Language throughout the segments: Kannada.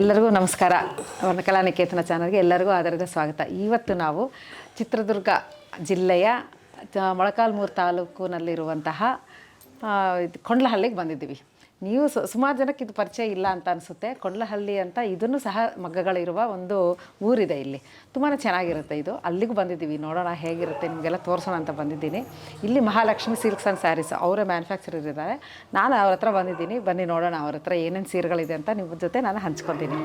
ಎಲ್ಲರಿಗೂ ನಮಸ್ಕಾರ. ವರ್ಣಕಲಾ ನಿಕೇತನ ಚಾನಲ್ಗೆ ಎಲ್ಲರಿಗೂ ಆದರದ ಸ್ವಾಗತ. ಇವತ್ತು ನಾವು ಚಿತ್ರದುರ್ಗ ಜಿಲ್ಲೆಯ ಮೊಳಕಾಲ್ಮೂರು ತಾಲೂಕಿನಲ್ಲಿರುವಂತಹ ಕೊಂಡ್ಲಹಳ್ಳಿಗೆ ಬಂದಿದ್ದೀವಿ. ನೀವು ಸುಮಾರು ಜನಕ್ಕೆ ಇದು ಪರಿಚಯ ಇಲ್ಲ ಅಂತ ಅನಿಸುತ್ತೆ. ಕೊಂಡ್ಲಹಳ್ಳಿ ಅಂತ ಇದನ್ನು ಸಹ ಮಗ್ಗಗಳಿರುವ ಒಂದು ಊರಿದೆ ಇಲ್ಲಿ. ತುಂಬಾ ಚೆನ್ನಾಗಿರುತ್ತೆ ಇದು. ಅಲ್ಲಿಗೂ ಬಂದಿದ್ದೀವಿ. ನೋಡೋಣ ಹೇಗಿರುತ್ತೆ, ನಿಮಗೆಲ್ಲ ತೋರಿಸೋಣ ಅಂತ ಬಂದಿದ್ದೀನಿ. ಇಲ್ಲಿ ಮಹಾಲಕ್ಷ್ಮಿ ಸಿಲ್ಕ್ಸ್ ಆ್ಯಂಡ್ ಸ್ಯಾರೀಸ್ ಅವರೇ ಮ್ಯಾನುಫ್ಯಾಕ್ಚರರ್ ಇದ್ದಾರೆ. ನಾನು ಅವ್ರ ಹತ್ರ ಬಂದಿದ್ದೀನಿ. ಬನ್ನಿ ನೋಡೋಣ ಅವ್ರ ಹತ್ರ ಏನೇನು ಸೀರೆಗಳಿದೆ ಅಂತ ನಿಮ್ಮ ಜೊತೆ ನಾನು ಹಂಚ್ಕೊತೀನಿ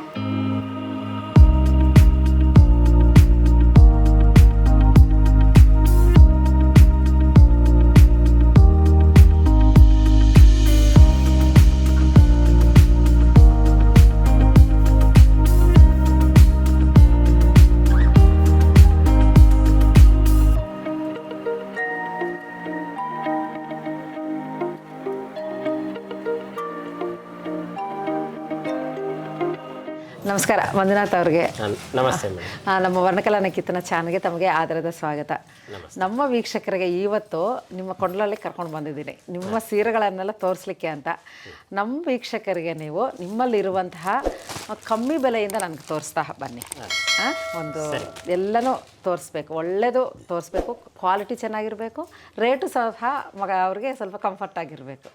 ನಮಸ್ಕಾರ ಮಂಜುನಾಥ್ ಅವ್ರಿಗೆ. ನಮಸ್ತೆ ನಮ್ಮ ವರ್ಣಕಲಾ ನಿಕೇತನ ಚಾನಲ್ಗೆ ತಮಗೆ ಆಧಾರದ ಸ್ವಾಗತ. ನಮ್ಮ ವೀಕ್ಷಕರಿಗೆ ಇವತ್ತು ನಿಮ್ಮ ಕೊಂಡಲಲ್ಲಿ ಕರ್ಕೊಂಡು ಬಂದಿದ್ದೀನಿ. ನಿಮ್ಮ ಸೀರೆಗಳನ್ನೆಲ್ಲ ತೋರಿಸ್ಲಿಕ್ಕೆ ಅಂತ. ನಮ್ಮ ವೀಕ್ಷಕರಿಗೆ ನೀವು ನಿಮ್ಮಲ್ಲಿರುವಂತಹ ಕಮ್ಮಿ ಬೆಲೆಯಿಂದ ನನಗೆ ತೋರಿಸ್ತಾ ಬನ್ನಿ. ಒಂದು ಎಲ್ಲನೂ ತೋರಿಸ್ಬೇಕು. ಒಳ್ಳೆಯದು ತೋರಿಸ್ಬೇಕು ಕ್ವಾಲಿಟಿ ಚೆನ್ನಾಗಿರಬೇಕು ರೇಟು ಸಹ ಮಗ ಅವ್ರಿಗೆ ಸ್ವಲ್ಪ ಕಂಫರ್ಟ್ ಆಗಿರಬೇಕು.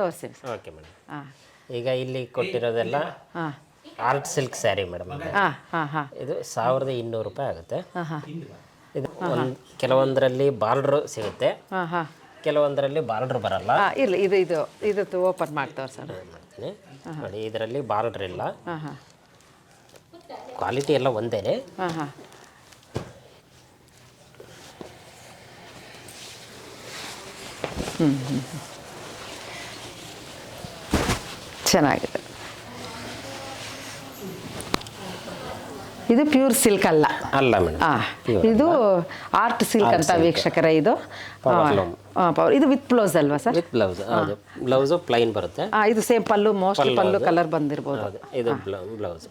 ತೋರಿಸಿ ಓಕೆ ಮೇಡಮ್. ಹಾಂ. ಈಗ ಇಲ್ಲಿ ಕೊಟ್ಟಿರೋದೆಲ್ಲ ಹಾಂ. ಆರ್ಟ್ ಸಿಲ್ಕ್ ಸ್ಯಾರಿ ಮೇಡಮ್ ಹಾಂ ಹಾಂ ಹಾಂ. ಇದು ಸಾವಿರದ ಇನ್ನೂರು ರೂಪಾಯಿ ಆಗುತ್ತೆ. ಹಾಂ ಹಾಂ. ಇದು ಒಂದು ಕೆಲವೊಂದರಲ್ಲಿ ಬಾರ್ಡ್ರು ಸಿಗುತ್ತೆ. ಹಾಂ ಹಾಂ. ಕೆಲವೊಂದರಲ್ಲಿ ಬಾರ್ಡರ್ ಬರಲ್ಲ. ಇಲ್ಲ ಇದು ಇದು ಇದು ಓಪನ್ ಮಾಡ್ತವ್ರು ಸರ್. ಮಾಡ್ತೀನಿ. ನೋಡಿ ಇದರಲ್ಲಿ ಬಾರ್ಡ್ರ್ ಇಲ್ಲ. ಹಾಂ ಹಾಂ. ಕ್ವಾಲಿಟಿ ಎಲ್ಲ ಒಂದೇನೆ ಹಾಂ ಹಾಂ. ಚೆನ್ನಾಗಿದೆ. ಇದು ಪ್ಯೂರ್ ಸಿಲ್ಕ್ ಅಲ್ಲ. ಅಲ್ಲ ಮೇಡಮ್ ಇದು ಆರ್ಟ್ ಸಿಲ್ಕ್ ಅಂತ ವೀಕ್ಷಕರ ಇದು. ಇದು ವಿತ್ ಬ್ಲೌಸ್ ಅಲ್ವಾ sir? With blouse blouse plain ಬರುತ್ತೆ. ಇದು same pallu most pallu colour ಬಂದಿರಬಹುದು ಹೌದು. ಇದು ಬ್ಲೌಸ್.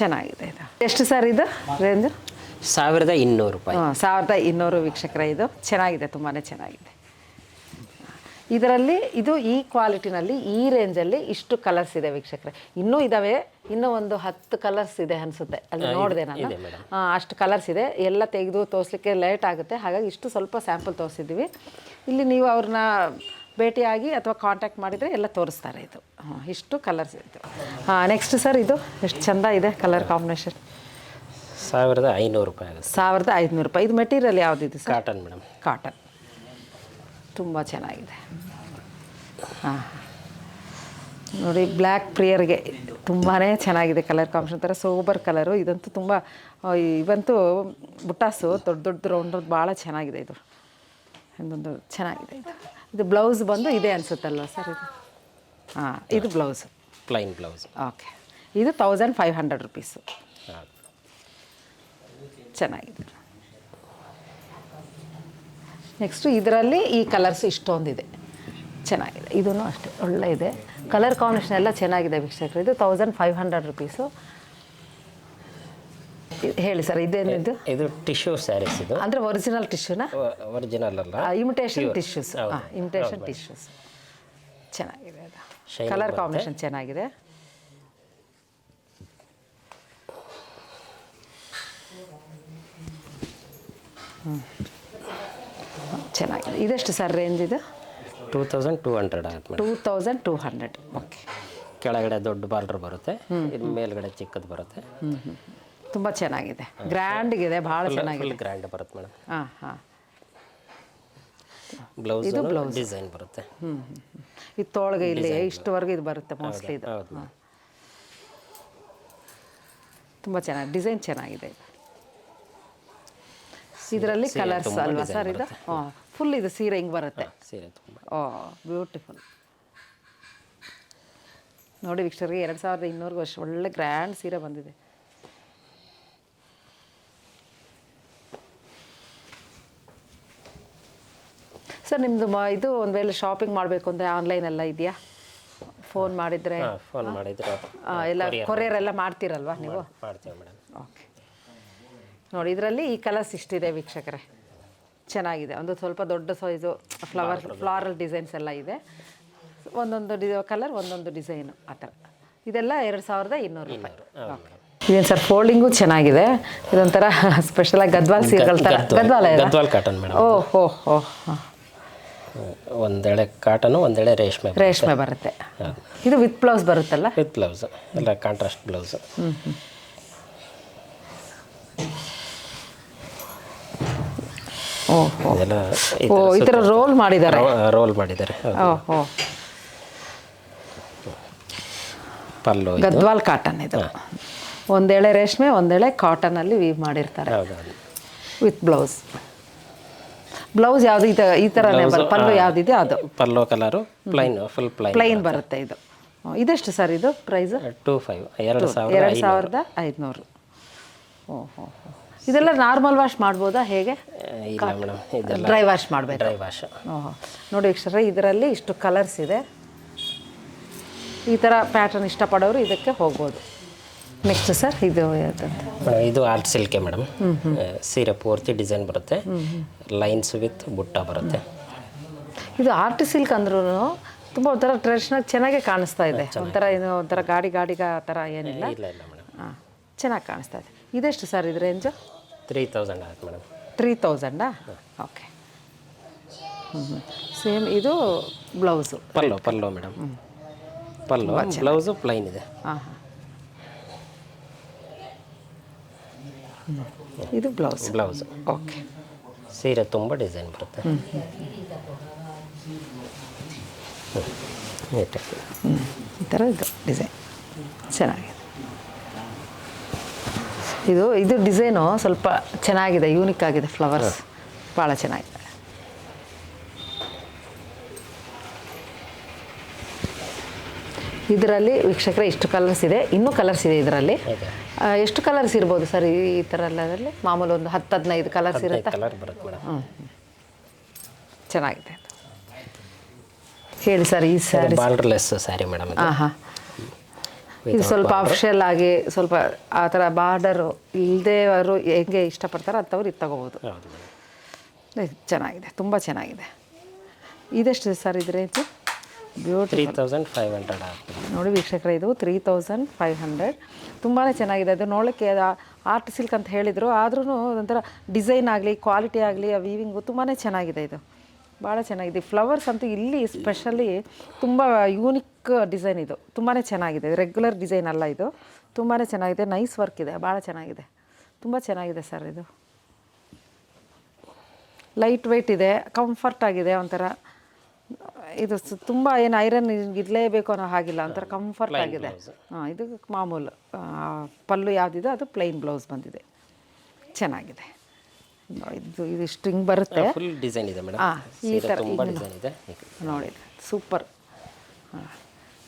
ಚೆನ್ನಾಗಿದೆ ಇದು. ಎಷ್ಟು ಸರ್ ಇದು ರೇಂಜ್ ಸಾವಿರದ ಇನ್ನೂರು ರೂಪಾಯಿ. ಸಾವಿರದ ಇನ್ನೂರು ವೀಕ್ಷಕರ ಇದು. ಚೆನ್ನಾಗಿದೆ ತುಂಬಾನೇ ಚೆನ್ನಾಗಿದೆ. ಇದರಲ್ಲಿ ಇದು ಈ ಕ್ವಾಲಿಟಿನಲ್ಲಿ ಈ ರೇಂಜಲ್ಲಿ ಇಷ್ಟು ಕಲರ್ಸ್ ಇದೆ ವೀಕ್ಷಕರೇ. ಇನ್ನೂ ಇದ್ದಾವೆ ಇನ್ನೂ ಒಂದು ಹತ್ತು ಕಲರ್ಸ್ ಇದೆ ಅನ್ಸುತ್ತೆ. ಅಲ್ಲಿ ನೋಡಿದೆ ನಾನು. ಅಷ್ಟು ಕಲರ್ಸ್ ಇದೆ. ಎಲ್ಲ ತೆಗೆದು ತೋರಿಸ್ಲಿಕ್ಕೆ ಲೇಟ್ ಆಗುತ್ತೆ. ಹಾಗಾಗಿ ಇಷ್ಟು ಸ್ವಲ್ಪ ಸ್ಯಾಂಪಲ್ ತೋರಿಸಿದ್ದೀವಿ. ಇಲ್ಲಿ ನೀವು ಅವ್ರನ್ನ ಭೇಟಿಯಾಗಿ ಅಥವಾ ಕಾಂಟ್ಯಾಕ್ಟ್ ಮಾಡಿದರೆ ಎಲ್ಲ ತೋರಿಸ್ತಾರೆ ಇದು. ಹಾಂ ಇಷ್ಟು ಕಲರ್ಸ್ ಇದು ಹಾಂ ನೆಕ್ಸ್ಟ್ ಸರ್ ಇದು ಎಷ್ಟು ಚಂದ ಇದೆ ಕಲರ್ ಕಾಂಬಿನೇಷನ್ ಸಾವಿರದ ಐನೂರು ರೂಪಾಯಿ ಸಾವಿರದ ಐದುನೂರು ರೂಪಾಯಿ. ಇದು ಮೆಟೀರಿಯಲ್ ಯಾವುದಿದೆ ಇದು ಕಾಟನ್ ಮೇಡಮ್ ಕಾಟನ್ ತುಂಬ ಚೆನ್ನಾಗಿದೆ. ಹಾಂ ನೋಡಿ ಬ್ಲ್ಯಾಕ್ ಪ್ರಿಯರ್ಗೆ ತುಂಬಾ ಚೆನ್ನಾಗಿದೆ ಕಲರ್ ಕಾಂಬಿನೇಷನ್. ಥರ ಸೋಬರ್ ಕಲರು. ಇದಂತೂ ತುಂಬ ಇವಂತೂ ಬುಟ್ಟಾಸು ದೊಡ್ಡ ದೊಡ್ಡ ರೌಂಡ್ ಭಾಳ ಚೆನ್ನಾಗಿದೆ ಇದು. ಇದೊಂದು ಚೆನ್ನಾಗಿದೆ ಇದು. ಇದು ಬ್ಲೌಸ್ ಬಂದು ಇದೆ ಅನಿಸುತ್ತಲ್ವ ಸರ್ ಇದು? ಹಾಂ ಇದು ಬ್ಲೌಸ್. Plain blouse. ಓಕೆ. ಇದು ತೌಸಂಡ್ ಫೈವ್ ಹಂಡ್ರೆಡ್ ರುಪೀಸು. ಚೆನ್ನಾಗಿದೆ. ನೆಕ್ಸ್ಟು ಇದರಲ್ಲಿ ಈ ಕಲರ್ಸ್ ಇಷ್ಟೊಂದಿದೆ. ಚೆನ್ನಾಗಿದೆ. ಇದೂ ಅಷ್ಟೇ ಒಳ್ಳೆ ಇದೆ ಕಲರ್ ಕಾಂಬಿನೇಷನ್ ಎಲ್ಲ ಚೆನ್ನಾಗಿದೆ ವೀಕ್ಷಕರು. ಇದು ತೌಸಂಡ್ ಫೈವ್ ಹಂಡ್ರೆಡ್ ರುಪೀಸು ಹೇಳಿ ಸರ್ ಇದೇನಿದು? ಇದು ಟಿಶ್ಯೂ ಸ್ಯಾರೀಸ್ ಇದು. ಅಂದರೆ ಒರಿಜಿನಲ್ ಟಿಶ್ಯೂನ ಒರಿಜಿನಲ್ ಅಲ್ಲ? ಇಮಿಟೇಷನ್ ಟಿಶ್ಯೂಸ್ ಇಮಿಟೇಷನ್ ಟಿಶ್ಯೂಸ್ ಚೆನ್ನಾಗಿದೆ ಅದು. ಕಲರ್. ಕಾಂಬಿನೇಷನ್ ಚೆನ್ನಾಗಿದೆ. ಚೆನ್ನಾಗಿದೆ. ಇದೆಷ್ಟು ಸರ್ ರೇಂಜ್ ಇದು? ಟೂ ತೌಸಂಡ್ ಟೂ ಹಂಡ್ರೆಡ್ ಆಗುತ್ತೆ two thousand two hundred okay ಕೆಳಗಡೆ ದೊಡ್ಡ ಬಾರ್ಡರ್ ಬರುತ್ತೆ ಇದು ಮೇಲ್ಗಡೆ ಚಿಕ್ಕದು ಬರುತ್ತೆ. ತುಂಬ ಚೆನ್ನಾಗಿದೆ. ಗ್ರ್ಯಾಂಡ್ಗಿದೆ ಭಾಳ ಚೆನ್ನಾಗಿದೆ. ಫುಲ್ ಗ್ರ್ಯಾಂಡ್ ಬರುತ್ತೆ ಮೇಡಮ್. ಹಾಂ ಹಾಂ. ಬ್ಲೌಸ್ ಇದು ಬ್ಲೌಸ್ ಡಿಸೈನ್ ಬರುತ್ತೆ. ಹ್ಞೂ ಇದು ತೋಳ್ಗೆ ಇಲ್ಲಿ ಇಷ್ಟವರೆಗೆ ಇದು ಬರುತ್ತೆ ಮೋಸ್ಟ್ಲಿ ಇದು. ತುಂಬ ಚೆನ್ನಾಗಿ ಡಿಸೈನ್ ಚೆನ್ನಾಗಿದೆ. ಇದರಲ್ಲಿ ಕಲರ್ಸ್ ಅಲ್ವಾ ಸರ್ ಇದು? ಹಾಂ. ಫುಲ್ ಇದು ಸೀರೆ ಹಿಂಗೆ ಬರುತ್ತೆ. ಸೀರೆ ತುಂಬ ಓ ಬ್ಯೂಟಿಫುಲ್ ನೋಡಿ ವೀಕ್ಷಕರಿಗೆ ಎರಡು ಸಾವಿರದ ಇನ್ನೂರು ವರ್ಷ ಒಳ್ಳೆ ಗ್ರ್ಯಾಂಡ್ ಸೀರೆ ಬಂದಿದೆ. ಸರ್ ನಿಮ್ಮದು ಮ ಇದು ಒಂದು ವೇಳೆ ಶಾಪಿಂಗ್ ಮಾಡಬೇಕು ಅಂದರೆ ಆನ್ಲೈನ್ ಎಲ್ಲ ಇದೆಯಾ? ಫೋನ್ ಮಾಡಿದರೆ? ಫೋನ್ ಮಾಡಿದ್ರೆ ಎಲ್ಲ ಕೊರಿಯರ್ ಎಲ್ಲ ಮಾಡ್ತೀರಲ್ವಾ ನೀವು? ಮಾಡ್ತೀವಿ ಮೇಡಮ್ ಓಕೆ ನೋಡಿ ಇದರಲ್ಲಿ ಈ ಕಲರ್ಸ್ ಇಷ್ಟಿದೆ ವೀಕ್ಷಕರೇ. ಚೆನ್ನಾಗಿದೆ. ಒಂದು ಸ್ವಲ್ಪ ದೊಡ್ಡ ಸೈಜು ಫ್ಲವರ್ ಫ್ಲಾರಲ್ ಡಿಸೈನ್ಸ್ ಎಲ್ಲ ಇದೆ. ಒಂದೊಂದು ಡಿ ಕಲರ್ ಒಂದೊಂದು ಡಿಸೈನು ಆ ಥರ. ಇದೆಲ್ಲ ಎರಡು ಸಾವಿರದ ಇನ್ನೂರು ರೂಪಾಯಿ. ಓಕೆ ಇದೇನು ಸರ್ ಫೋಲ್ಡಿಂಗು ಚೆನ್ನಾಗಿದೆ? ಇದೊಂಥರ ಸ್ಪೆಷಲಾಗಿ ಗದ್ವಾಲ್ ಸೀರೆಗಳ ಥರ ಗದ್ವಾಲ. ಗದ್ವಾಲ್ ಕಾಟನ್ ಮೇಡಮ್ ಓ ಹೋ ಹೋ ಒಂದೆಳೆ ಕಾಟನು ಒಂದೆಳೆ ರೇಷ್ಮೆ ರೇಷ್ಮೆ ಬರುತ್ತೆ. ಇದು ವಿತ್ ಬ್ಲೌಸ್ ಬರುತ್ತಲ್ಲ? ವಿತ್ ಬ್ಲೌಸ್ ಎಲ್ಲ ಕಾಂಟ್ರಾಸ್ಟ್ ಬ್ಲೌಸ್ ಇದೆಲ್ಲ ಈ ಥರ ರೋಲ್ ಮಾಡಿದ್ದಾರೆ ರೋಲ್ ಮಾಡಿದ್ದಾರೆ ಹೌದು. ಓ ಹೋ ಪಲ್ಲು ಇದು. ಗದ್ವಾಲ್ ಕಾಟನ್ ಇದು. ಒಂದೆಳೆ ರೇಷ್ಮೆ ಒಂದೆಳೆ ಕಾಟನಲ್ಲಿ ವೀವ್ ಮಾಡಿರ್ತಾರೆ. ಹೌದು ಹೌದು. ವಿತ್ ಬ್ಲೌಸ್ ಬ್ಲೌಸ್ ಯಾವ್ದು? ಈ ಥರ ಈ ಥರನೇ ಬರ್ ಪಲ್ಲು ಯಾವುದಿದೆ? ಅದು. Pallu colour plain full plain plain ಬರುತ್ತೆ ಇದು. ಹ್ಮ್. ಇದೆಷ್ಟು ಸರ್ ಇದು ಪ್ರೈಸ್ ಟೂ ಫೈವ್ ಎರಡು ಸಾವಿರ ಎರಡು ಸಾವಿರದ ಐದುನೂರು ಓ ಹೋ ಹೋ. ಇದೆಲ್ಲ ನಾರ್ಮಲ್ ವಾಶ್ ಮಾಡ್ಬೋದಾ? ಹೇಗೆ? ಇಲ್ಲ ಮೇಡಮ್ ಇದೆಲ್ಲ ಡ್ರೈ ವಾಶ್ ಮಾಡಬೇಕು? Dry wash. ಓಹೋ. ನೋಡಿ ಅಕ್ಷರ ಇದರಲ್ಲಿ ಇಷ್ಟು ಕಲರ್ಸ್ ಇದೆ. ಈ ಥರ ಪ್ಯಾಟರ್ನ್ ಇಷ್ಟಪಡೋರು ಇದಕ್ಕೆ ಹೋಗ್ಬೋದು. ನೆಕ್ಸ್ಟ್ ಸರ್ ಇದು ಯಾವ್ದಂತ? ಇದು ಆರ್ಟ್ ಸಿಲ್ಕೆ ಮೇಡಮ್. ಸೀರೆ ಪೂರ್ತಿ ಡಿಸೈನ್ ಬರುತ್ತೆ. ಲೈನ್ಸ್ ವಿತ್ ಬುಟ್ಟ ಬರುತ್ತೆ. ಇದು ಆರ್ಟ್ ಸಿಲ್ಕ್ ಅಂದ್ರೂ ತುಂಬ ಒಂಥರ ಟ್ರೆಡಿಷನಲ್ ಚೆನ್ನಾಗೇ ಕಾಣಿಸ್ತಾ ಇದೆ. ಒಂಥರ ಏನು ಒಂಥರ ಗಾಡಿ ಗಾಡಿಗ ಆ ಥರ ಏನಿಲ್ಲ. ಇಲ್ಲ ಇಲ್ಲ ಮೇಡಮ್. ಹಾಂ ಚೆನ್ನಾಗಿ ಕಾಣಿಸ್ತಾ ಇದೆ. ಇದೆಷ್ಟು ಸರ್ ಇದು ರೇಂಜು ತ್ರೀ ತೌಸಂಡ್ ಆಯ್ತು ಮೇಡಮ್ ತ್ರೀ ತೌಸಂಡಾ ಓಕೆ ಸೇಮ್ ಇದು blouse pallu pallu madam pallu blouse plain ಇದೆ. ಹಾಂ ಹಾಂ ಇದು ಬ್ಲೌಸ್ ಬ್ಲೌಸ್ ಓಕೆ ಸೀರೆ ತುಂಬ ಡಿಸೈನ್ ಬರುತ್ತೆ. ಈ ಥರ ಇದು ಡಿಸೈನ್ ಚೆನ್ನಾಗಿದೆ. ಇದು ಇದು ಡಿಸೈನು ಸ್ವಲ್ಪ ಚೆನ್ನಾಗಿದೆ ಯೂನಿಕ್ ಆಗಿದೆ ಫ್ಲವರ್ಸ್ ಭಾಳ ಚೆನ್ನಾಗಿದೆ. ಇದರಲ್ಲಿ ವೀಕ್ಷಕರ ಇಷ್ಟು ಕಲರ್ಸ್ ಇದೆ. ಇನ್ನೂ ಕಲರ್ಸ್ ಇದೆ ಇದರಲ್ಲಿ. ಎಷ್ಟು ಕಲರ್ಸ್ ಇರ್ಬೋದು ಸರ್ ಈ ಥರ ಎಲ್ಲದರಲ್ಲಿ ಮಾಮೂಲು ಒಂದು ಹತ್ತು ಹದಿನೈದು ಕಲರ್ಸ್ ಇರುತ್ತೆ? ಚೆನ್ನಾಗಿದೆ. ಹೇಳಿ ಸರ್ ಈ ಸ್ಯಾರಿ ಬಾರ್ಡರ್ಲೆಸ್ ಸ್ಯಾರಿ ಮೇಡಮ್ ಹಾಂ ಹಾಂ ಇದು ಸ್ವಲ್ಪ ಅಫಿಷಿಯಲ್ ಆಗಿ ಸ್ವಲ್ಪ ಆ ಥರ ಬಾರ್ಡರು ಇಲ್ಲದೆ ಅವರು ಹೆಂಗೆ ಇಷ್ಟಪಡ್ತಾರೆ ಅಂಥವ್ರು ಇದು ತಗೋಬೋದು. ಚೆನ್ನಾಗಿದೆ ತುಂಬ ಚೆನ್ನಾಗಿದೆ. ಇದೆಷ್ಟು ಸರ್ ಇದು range beauty three thousand five hundred ನೋಡಿ ವೀಕ್ಷಕರ ಇದು ತ್ರೀ ತೌಸಂಡ್ ಫೈವ್ ಹಂಡ್ರೆಡ್ ತುಂಬಾ ಚೆನ್ನಾಗಿದೆ ಅದು ನೋಡೋಕ್ಕೆ ಅದು ಆರ್ಟ್ ಸಿಲ್ಕ್ ಅಂತ ಹೇಳಿದರು ಆದ್ರೂ ಒಂಥರ ಡಿಸೈನ್ ಆಗಲಿ ಕ್ವಾಲಿಟಿ ಆಗಲಿ ಆ ವೀವಿಂಗು ತುಂಬಾ ಚೆನ್ನಾಗಿದೆ ಇದು. ಭಾಳ ಚೆನ್ನಾಗಿದೆ. ಫ್ಲವರ್ಸ್ ಅಂತೂ ಇಲ್ಲಿ ಸ್ಪೆಷಲಿ ತುಂಬ ಯೂನಿಕ್ ಡಿಸೈನ್ ಇದು. ತುಂಬಾ ಚೆನ್ನಾಗಿದೆ. ರೆಗ್ಯುಲರ್ ಡಿಸೈನ್ ಅಲ್ಲ ಇದು. ತುಂಬಾ ಚೆನ್ನಾಗಿದೆ. ನೈಸ್ ವರ್ಕ್ ಇದೆ. ಭಾಳ ಚೆನ್ನಾಗಿದೆ. ತುಂಬ ಚೆನ್ನಾಗಿದೆ ಸರ್ ಇದು. ಲೈಟ್ ವೆಯ್ಟ್ ಇದೆ. ಕಂಫರ್ಟ್ ಆಗಿದೆ ಒಂಥರ. ಇದು ತುಂಬ ಏನು ಐರನ್ ಇರಲೇಬೇಕು ಅನ್ನೋ ಹಾಗಿಲ್ಲ. ಒಂಥರ ಕಂಫರ್ಟ್ ಆಗಿದೆ. ಹಾಂ ಇದು ಮಾಮೂಲು ಪಲ್ಲು ಯಾವುದಿದೆ ಅದು ಪ್ಲೈನ್ ಬ್ಲೌಸ್ ಬಂದಿದೆ. ಚೆನ್ನಾಗಿದೆ. ಇದು ಇದು ಸ್ಟ್ರಿಂಗ್ ಬರುತ್ತೆ. ಫುಲ್ ಡಿಸೈನ್ ಇದೆ ಮೇಡಮ್ ಆ, ಈ ಸೀರೆ ಥರ ತುಂಬ ಡಿಸೈನ್ ಇದೆ. ನೋಡಿ ಸೂಪರ್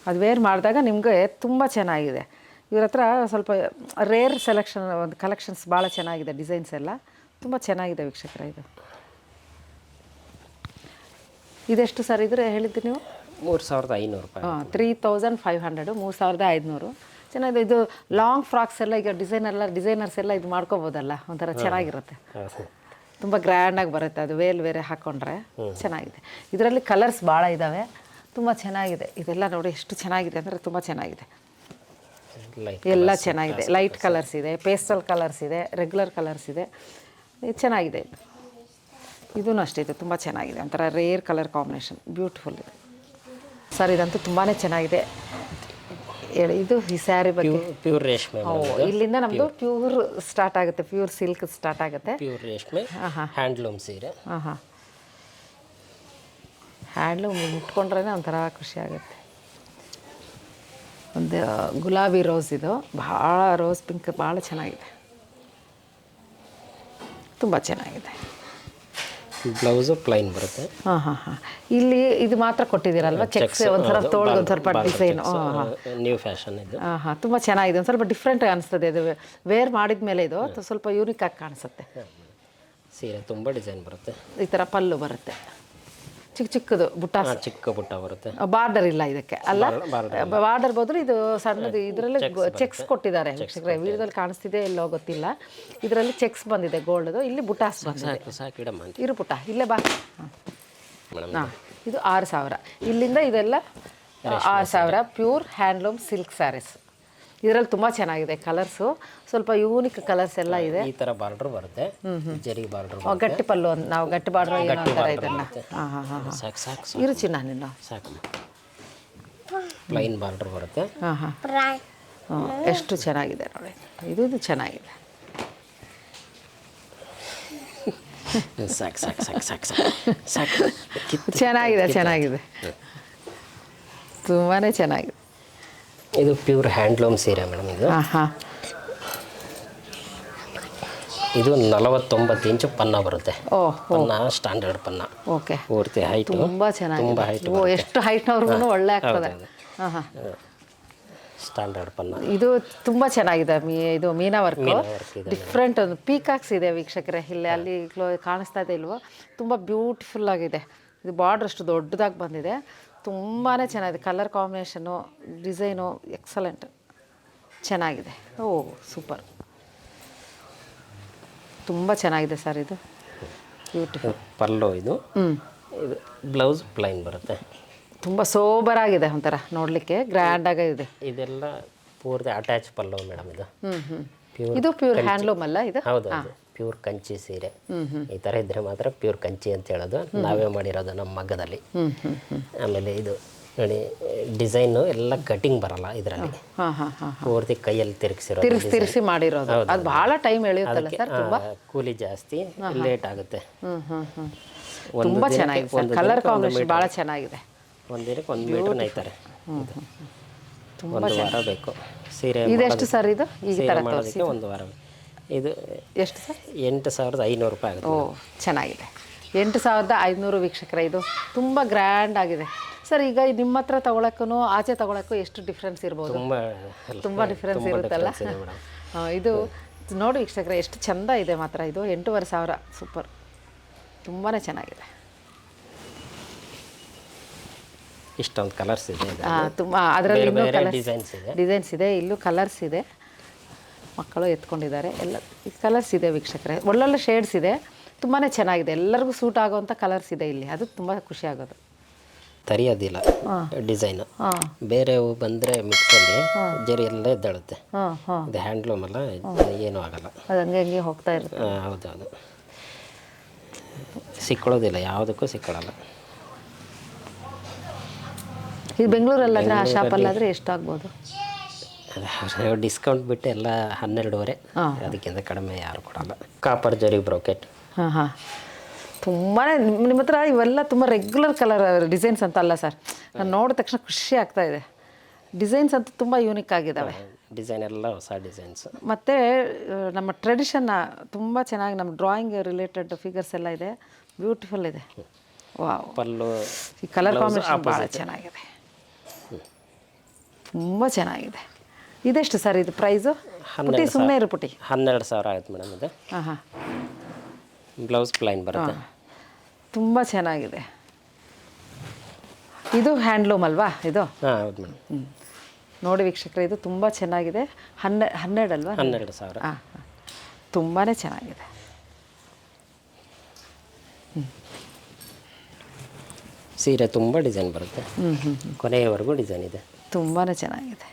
ಅದು ವೇರ್ ಮಾಡಿದಾಗ ನಿಮಗೆ ತುಂಬ ಚೆನ್ನಾಗಿದೆ. ಇವ್ರ ಹತ್ರ ಸ್ವಲ್ಪ ರೇರ್ ಸೆಲೆಕ್ಷನ್ ಒಂದು ಕಲೆಕ್ಷನ್ಸ್ ಭಾಳ ಚೆನ್ನಾಗಿದೆ ಡಿಸೈನ್ಸ್ ಎಲ್ಲ. ತುಂಬ ಚೆನ್ನಾಗಿದೆ ವೀಕ್ಷಕರ ಇದು. ಇದೆಷ್ಟು ಸರ್ ಇದ್ರೆ ಹೇಳಿದ್ದು ನೀವು? ಮೂರು ಸಾವಿರದ ಐನೂರು ರೂಪಾಯಿ. ಹಾಂ ತ್ರೀ ತೌಸಂಡ್ ಫೈವ್ ಹಂಡ್ರೆಡು ಮೂರು ಸಾವಿರದ ಐದುನೂರು ಚೆನ್ನಾಗಿದೆ. ಇದು ಲಾಂಗ್ ಫ್ರಾಕ್ಸ್ ಎಲ್ಲ ಈಗ ಡಿಸೈನರ್ ಎಲ್ಲ ಡಿಸೈನರ್ಸ್ ಎಲ್ಲ ಇದು ಮಾಡ್ಕೋಬೋದಲ್ಲ? ಒಂಥರ ಚೆನ್ನಾಗಿರುತ್ತೆ. ತುಂಬ ಗ್ರ್ಯಾಂಡಾಗಿ ಬರುತ್ತೆ ಅದು. ವೇಲ್ ಬೇರೆ ಹಾಕ್ಕೊಂಡ್ರೆ ಚೆನ್ನಾಗಿದೆ. ಇದರಲ್ಲಿ ಕಲರ್ಸ್ ಭಾಳ ಇದ್ದಾವೆ ತುಂಬ ಚೆನ್ನಾಗಿದೆ. ಇದೆಲ್ಲ ನೋಡಿ ಎಷ್ಟು ಚೆನ್ನಾಗಿದೆ ಅಂದರೆ ತುಂಬ ಚೆನ್ನಾಗಿದೆ. ಎಲ್ಲ ಚೆನ್ನಾಗಿದೆ. ಲೈಟ್ ಕಲರ್ಸ್ ಇದೆ ಪೇಸ್ಟಲ್ ಕಲರ್ಸ್ ಇದೆ ರೆಗ್ಯುಲರ್ ಕಲರ್ಸ್ ಇದೆ. ಇದು ಚೆನ್ನಾಗಿದೆ ಇದು. ಇದೂ ಅಷ್ಟೇ ಇದು ತುಂಬ ಚೆನ್ನಾಗಿದೆ. ಒಂಥರ ರೇರ್ ಕಲರ್ ಕಾಂಬಿನೇಷನ್ ಬ್ಯೂಟಿಫುಲ್ ಇದೆ. ಸರ್ ಇದಂತೂ ತುಂಬಾ ಚೆನ್ನಾಗಿದೆ. ಹೇಳಿ ಇದು ಈ ಸ್ಯಾರಿ ಬಗ್ಗೆ. ಪ್ಯೂರ್ ರೇಷ್ಮೆ ಓ ಇಲ್ಲಿಂದ ನಮ್ದು ಪ್ಯೂರ್ ಸ್ಟಾರ್ಟ್ ಆಗುತ್ತೆ ಪ್ಯೂರ್ ಸಿಲ್ಕ್ ಸ್ಟಾರ್ಟ್ ಆಗುತ್ತೆ. ಪ್ಯೂರ್ ರೇಷ್ಮೆ ಹ್ಯಾಂಡ್ಲೂಮ್ ಸೀರೆ. ಹಾಂ ಹಾಂ ಹ್ಯಾಂಡ್ಲೂಮ್ ಮುಟ್ಕೊಂಡ್ರೇ ಒಂಥರ ಖುಷಿ ಆಗುತ್ತೆ. ಒಂದು ಗುಲಾಬಿ ರೋಸ್ ಇದು. ಭಾಳ ರೋಸ್ ಪಿಂಕ್ ಭಾಳ ಚೆನ್ನಾಗಿದೆ. ತುಂಬ ಚೆನ್ನಾಗಿದೆ. ಬ್ಲೌಸು ಪ್ಲೈನ್ ಬರುತ್ತೆ. ಹಾಂ ಹಾಂ ಹಾಂ. ಇಲ್ಲಿ ಇದು ಮಾತ್ರ ಕೊಟ್ಟಿದ್ದೀರಲ್ವ? ಚೆಕ್ಸ್ ಒಂಥರ ತೋಳ್ಗೆ ಒಂದು ಸ್ವಲ್ಪ ಡಿಸೈನ್ ನ್ಯೂ ಫ್ಯಾಷನ್ ಇದು. ಹಾಂ ಹಾಂ. ತುಂಬ ಚೆನ್ನಾಗಿದೆ. ಒಂದು ಸ್ವಲ್ಪ ಡಿಫ್ರೆಂಟ್ ಅನಿಸ್ತದೆ. ಇದು ವೇರ್ ಮಾಡಿದ ಮೇಲೆ ಇದು ಸ್ವಲ್ಪ ಯೂನಿಕ್ ಆಗಿ ಕಾಣಿಸುತ್ತೆ. ಸೀರೆ ತುಂಬ ಡಿಸೈನ್ ಬರುತ್ತೆ. ಈ ಥರ ಪಲ್ಲು ಬರುತ್ತೆ. ಚಿಕ್ಕ ಚಿಕ್ಕದು ಬುಟ್ಟ ಚಿಕ್ಕ ಬುಟ್ಟ ಬರುತ್ತೆ. ಬಾರ್ಡರ್ ಇಲ್ಲ ಇದಕ್ಕೆ ಅಲ್ಲ? ಬಾರ್ಡರ್ ಬದಲು ಇದು ಸಣ್ಣದು ಇದರಲ್ಲಿ ಚೆಕ್ಸ್ ಕೊಟ್ಟಿದ್ದಾರೆ ವೀಕ್ಷಕರೇ. ವಿಡಿಯೋದಲ್ಲಿ ಕಾಣಿಸ್ತಿದೆ ಎಲ್ಲೋ ಗೊತ್ತಿಲ್ಲ. ಇದರಲ್ಲಿ ಚೆಕ್ಸ್ ಬಂದಿದೆ ಗೋಲ್ಡ್ದು ಇಲ್ಲಿ ಬುಟಾಸ್ ಬಂದಿದೆ. ಇರು ಪುಟ್ಟ ಇಲ್ಲೇ ಬಾ. ಹಾಂ ಇದು. ಆರು ಸಾವಿರ. ಇಲ್ಲಿಂದ ಇದೆಲ್ಲ ಆರು ಸಾವಿರ ಪ್ಯೂರ್ ಹ್ಯಾಂಡ್ಲೂಮ್ ಸಿಲ್ಕ್ ಸ್ಯಾರೀಸ್ ಇದರಲ್ಲಿ ತುಂಬ ಚೆನ್ನಾಗಿದೆ ಕಲರ್ಸು. ಸ್ವಲ್ಪ ಯೂನಿಕ್ ಕಲರ್ಸ್ ಎಲ್ಲ ಇದೆ. ಈ ತರ ಬಾರ್ಡರ್ ಬರುತ್ತೆ. ಜರಿ ಬಾರ್ಡರ್ ಗಟ್ಟಿ ಪಲ್ಲು ಅಂತ ನಾವು ಗಟ್ಟಿ ಬಾರ್ಡರ್ ಏನೋ ಇದನ್ನ. ಅಂತಾರೆ. ಹಾಂ ಹಾಂ ಹಾಂ ಸಾಕು ಸಾಕು ಸಾಕು. ಇರು ಚಿನ್ನ ನಿನ್ನ. ಸಾಕು. ಪ್ಲೈನ್ ಬಾರ್ಡರ್ ಬರುತ್ತೆ. ಹಾಂ ಎಷ್ಟು ಚೆನ್ನಾಗಿದೆ ನೋಡಿ. ಇದು ಇದು ಚೆನ್ನಾಗಿದೆ. ಸಾಕು ಸಾಕು ಸಾಕು ಸಾಕು ಸಾಕು. ಸಾಕು. ಕಿತ್ತು ಚೆನ್ನಾಗಿದೆ. ಚೆನ್ನಾಗಿದೆ ತುಂಬಾ ಚೆನ್ನಾಗಿದೆ. ಇದು ಪ್ಯೂರ್ ಹ್ಯಾಂಡ್ಲೂಮ್ ಸೀರೆ ಮೇಡಮ್ ಇದು. ಹಾಂ ಇದು ನಲವತ್ತೊಂಬತ್ತು ಇಂಚು ಪನ್ನ ಬರುತ್ತೆ. ಓ ಪನ್ನ ಸ್ಟ್ಯಾಂಡರ್ಡ್ ಪನ್ನ. ಓಕೆ. ಪೂರ್ತಿ ಹೈಟ್ ತುಂಬ ತುಂಬ ಚೆನ್ನಾಗಿದೆ ಹೈಟ್ ಓ ಎಷ್ಟು ಹೈಟ್ನವ್ರಿಗೂ ಒಳ್ಳೆ ಆಗ್ತದೆ. ಹಾಂ ಸ್ಟ್ಯಾಂಡರ್ಡ್ ಪನ್ನ. ಇದು ತುಂಬ ಚೆನ್ನಾಗಿದೆ ಮೀ ಇದು ಮೀನಾ ವರ್ಕ್. ಡಿಫ್ರೆಂಟ್ ಒಂದು ಪೀಕಾಕ್ಸ್ ಇದೆ ವೀಕ್ಷಕರೇ. ಇಲ್ಲಿ ಅಲ್ಲಿ ಕಾಣಿಸ್ತಾ ಇದೆ ಇಲ್ವೋ? ತುಂಬ ಬ್ಯೂಟಿಫುಲ್ ಆಗಿದೆ. ಇದು ಬಾರ್ಡ್ರ್ ಅಷ್ಟು ದೊಡ್ಡದಾಗಿ ಬಂದಿದೆ. ತುಂಬಾ ಚೆನ್ನಾಗಿದೆ. ಕಲರ್ ಕಾಂಬಿನೇಷನು ಡಿಸೈನು ಎಕ್ಸಲೆಂಟ್ ಚೆನ್ನಾಗಿದೆ. ಓ ಸೂಪರ್ ತುಂಬ ಚೆನ್ನಾಗಿದೆ ಸರ್ ಇದು. ಬ್ಯೂಟಿಫುಲ್ ಪಲ್ಲೋ ಇದು. ಹ್ಞೂ ಇದು ಬ್ಲೌಸ್ ಪ್ಲೈನ್ ಬರುತ್ತೆ. ತುಂಬ ಸೋಬರಾಗಿದೆ ಒಂಥರ ನೋಡಲಿಕ್ಕೆ ಗ್ರ್ಯಾಂಡಾಗಿ ಇದೆ. ಇದೆಲ್ಲ ಪೂರ್ತಿ ಅಟ್ಯಾಚ್ ಪಲ್ಲೋ ಮೇಡಮ್ ಇದು. ಹ್ಞೂ ಹ್ಞೂ ಇದು ಪ್ಯೂರ್ ಹ್ಯಾಂಡ್ಲೂಮ್ ಅಲ್ಲ ಇದು? ಹೌದು ಹೌದು. ಪ್ಯೂರ್ ಕಂಚಿ ಸೀರೆ. ಈ ಥರ ಇದ್ರೆ ಮಾತ್ರ ಪ್ಯೂರ್ ಕಂಚಿ ಅಂತ ಹೇಳೋದು. ನಾವೇ ಮಾಡಿರೋದು ನಮ್ಮ ಮಗ್ಗದಲ್ಲಿ ಆಮೇಲೆ ಇದು ನೋಡಿ ಡಿಸೈನು ಎಲ್ಲ ಕಟಿಂಗ್ ಬರಲ್ಲ ಇದರಲ್ಲಿ. ಪೂರ್ತಿ ಕೈಯಲ್ಲಿ ತಿರುಗಿಸಿರೋದು ತಿರ್ಗಿಸಿ ತಿರ್ಗಿಸಿ ಮಾಡಿರೋದು. ಅದು ಭಾಳ ಟೈಮ್ ಎಳೆಯುತ್ತಲ್ಲ ಸರ್? ತುಂಬಾ? ಕೂಲಿ ಜಾಸ್ತಿ ಲೇಟ್ ಆಗುತ್ತೆ. ತುಂಬ ಚೆನ್ನಾಗಿದೆ ಕಲರ್ ಕಾಂಬಿನೇಷನ್ ಭಾಳ ಚೆನ್ನಾಗಿದೆ. ಒಂದು ದಿನಕ್ಕೆ ಒಂದು ಮೀಟ್ರ್ ನೈತಾರೆ ತುಂಬ ಒಂದು ವಾರ ಬೇಕು. ಸೀರೆ ಇದೆಷ್ಟು ಸರ್ ಇದು? ಈ ಥರ ಒಂದು ವಾರ ಬೇಕು. ಇದು ಎಷ್ಟು ಸರ್? ಎಂಟು ಸಾವಿರದ ಐನೂರು ರೂಪಾಯಿ ಆಗುತ್ತೆ. ಓ ಚೆನ್ನಾಗಿದೆ. ಎಂಟು ಸಾವಿರದ ಐದುನೂರು ವೀಕ್ಷಕರ ಇದು ತುಂಬ ಗ್ರ್ಯಾಂಡ್ ಆಗಿದೆ. ಸರ್ ಈಗ ನಿಮ್ಮ ಹತ್ರ ತಗೊಳಕ್ಕೂ ಆಚೆ ತಗೊಳಕ್ಕೂ ಎಷ್ಟು ಡಿಫ್ರೆನ್ಸ್ ಇರ್ಬೋದು? ತುಂಬ ತುಂಬ ಡಿಫ್ರೆನ್ಸ್ ಇರುತ್ತಲ್ಲ? ಇದೆ ಇದು ನೋಡಿ ವೀಕ್ಷಕರ ಎಷ್ಟು ಚಂದ ಇದೆ ಮಾತ್ರ ಇದು. ಎಂಟೂವರೆ ಸಾವಿರ ಸೂಪರ್. ತುಂಬಾ ಚೆನ್ನಾಗಿದೆ. ಇಷ್ಟೊಂದು ಕಲರ್ಸ್ ಇದೆ. ಇದು. ತುಂಬ ಅದರಲ್ಲಿ ಬೇರೆ ಇನ್ನೂ ಬೇರೆ ಡಿಸೈನ್ಸ್ ಇದೆ. ಡಿಸೈನ್ಸ್ ಇದೆ ಇಲ್ಲೂ ಕಲರ್ಸ್ ಇದೆ. ಮಕ್ಕಳು ಎತ್ಕೊಂಡಿದ್ದಾರೆ. ಎಲ್ಲ ಕಲರ್ಸ್ ಇದೆ ವೀಕ್ಷಕರೇ. ಒಳ್ಳೊಳ್ಳೆ ಶೇಡ್ಸ್ ಇದೆ. ತುಂಬಾ ಚೆನ್ನಾಗಿದೆ. ಎಲ್ಲರಿಗೂ ಸೂಟ್ ಆಗುವಂಥ ಕಲರ್ಸ್ ಇದೆ ಇಲ್ಲಿ. ಅದು ತುಂಬ ಖುಷಿ ಆಗೋದು. ತರಿಯೋದಿಲ್ಲ. ಡಿಸೈನ್ ಬೇರೆ ಬಂದರೆ ಮಿಕ್ಸಲ್ಲಿ ಜರಿ ಎಲ್ಲ ಎದ್ದಾಳುತ್ತೆ. ಇದು ಹ್ಯಾಂಡ್ಲೂಮ್ ಅಲ್ಲ ಏನೂ ಆಗಲ್ಲ. ಅದು ಹಂಗೆ ಹಂಗೆ ಹೋಗ್ತಾ ಇರುತ್ತೆ. ಹೌದು ಹೌದು ಸಿಕ್ಕೊಳ್ಳೋದಿಲ್ಲ ಯಾವುದಕ್ಕೂ ಸಿಕ್ಕೊಳ್ಳಲ್ಲ. ಈ ಬೆಂಗಳೂರಲ್ಲಾದ್ರೆ ಆ ಶಾಪಲ್ಲಾದರೆ ಎಷ್ಟಾಗ್ಬೋದು? ಡಿಸ್ಕೌಂಟ್ ಬಿಟ್ಟು ಎಲ್ಲ ಹನ್ನೆರಡುವರೆ. ಅದಕ್ಕಿಂತ ಕಡಿಮೆ ಯಾರು ಕೊಡಲ್ಲ. ಕಾಪರ್ ಜರಿ ಬ್ರೋಕೆಟ್ ಹಾಂ ಹಾಂ. ತುಂಬಾ ನಿಮ್ಮ ಹತ್ರ ಇವೆಲ್ಲ ತುಂಬ ರೆಗ್ಯುಲರ್ ಕಲರ್ ಡಿಸೈನ್ಸ್ ಅಂತ ಅಲ್ಲ ಸರ್ ನಾನು ನೋಡಿದ ತಕ್ಷಣ ಖುಷಿ ಆಗ್ತಾ ಇದೆ. ಡಿಸೈನ್ಸ್ ಅಂತೂ ತುಂಬ ಯೂನಿಕ್ ಆಗಿದ್ದಾವೆ ಡಿಸೈನ್ ಎಲ್ಲ ಹೊಸ ಡಿಸೈನ್ಸ್ ಮತ್ತು ನಮ್ಮ ಟ್ರೆಡಿಷನ್ನ ತುಂಬ ಚೆನ್ನಾಗಿ ನಮ್ಮ ಡ್ರಾಯಿಂಗ್ ರಿಲೇಟೆಡ್ ಫಿಗರ್ಸ್ ಎಲ್ಲ ಇದೆ. ಬ್ಯೂಟಿಫುಲ್ ಇದೆ. ವಾವ್ ಪಲ್ಲು ಈ ಕಲರ್ ಕಾಂಬಿನೇಷನ್ ಭಾಳ ಚೆನ್ನಾಗಿದೆ. ತುಂಬ ಚೆನ್ನಾಗಿದೆ. ಇದೆಷ್ಟು ಸರ್ ಇದು ಪ್ರೈಸು ಪುಟಿ ಸುಮ್ಮನೆ ಇರು ಪುಟಿ ಹನ್ನೆರಡು ಸಾವಿರ ಆಗುತ್ತೆ ಮೇಡಮ್ ಇದು. ಹಾಂ ಹಾಂ ಬ್ಲೌಸ್ ಪ್ಲೈನ್ ಬರುತ್ತೆ. ತುಂಬ ಚೆನ್ನಾಗಿದೆ. ಇದು ಹ್ಯಾಂಡ್ಲೂಮ್ ಅಲ್ವಾ ಇದು? ಹಾಂ ಹೌದು ಮೇಡಮ್. ನೋಡಿ ವೀಕ್ಷಕರೇ ಇದು ತುಂಬ ಚೆನ್ನಾಗಿದೆ. ಹನ್ನೆ ಹನ್ನೆರಡು ಅಲ್ವಾ? ಹನ್ನೆರಡು ಸಾವಿರ. ಹಾಂ ಹಾಂ ತುಂಬಾ ಚೆನ್ನಾಗಿದೆ ಸೀರೆ ತುಂಬ ಡಿಸೈನ್ ಬರುತ್ತೆ. ಹ್ಞೂ ಹ್ಞೂ ಕೊನೆಯವರೆಗೂ ಡಿಸೈನ್ ಇದೆ. ತುಂಬಾ ಚೆನ್ನಾಗಿದೆ.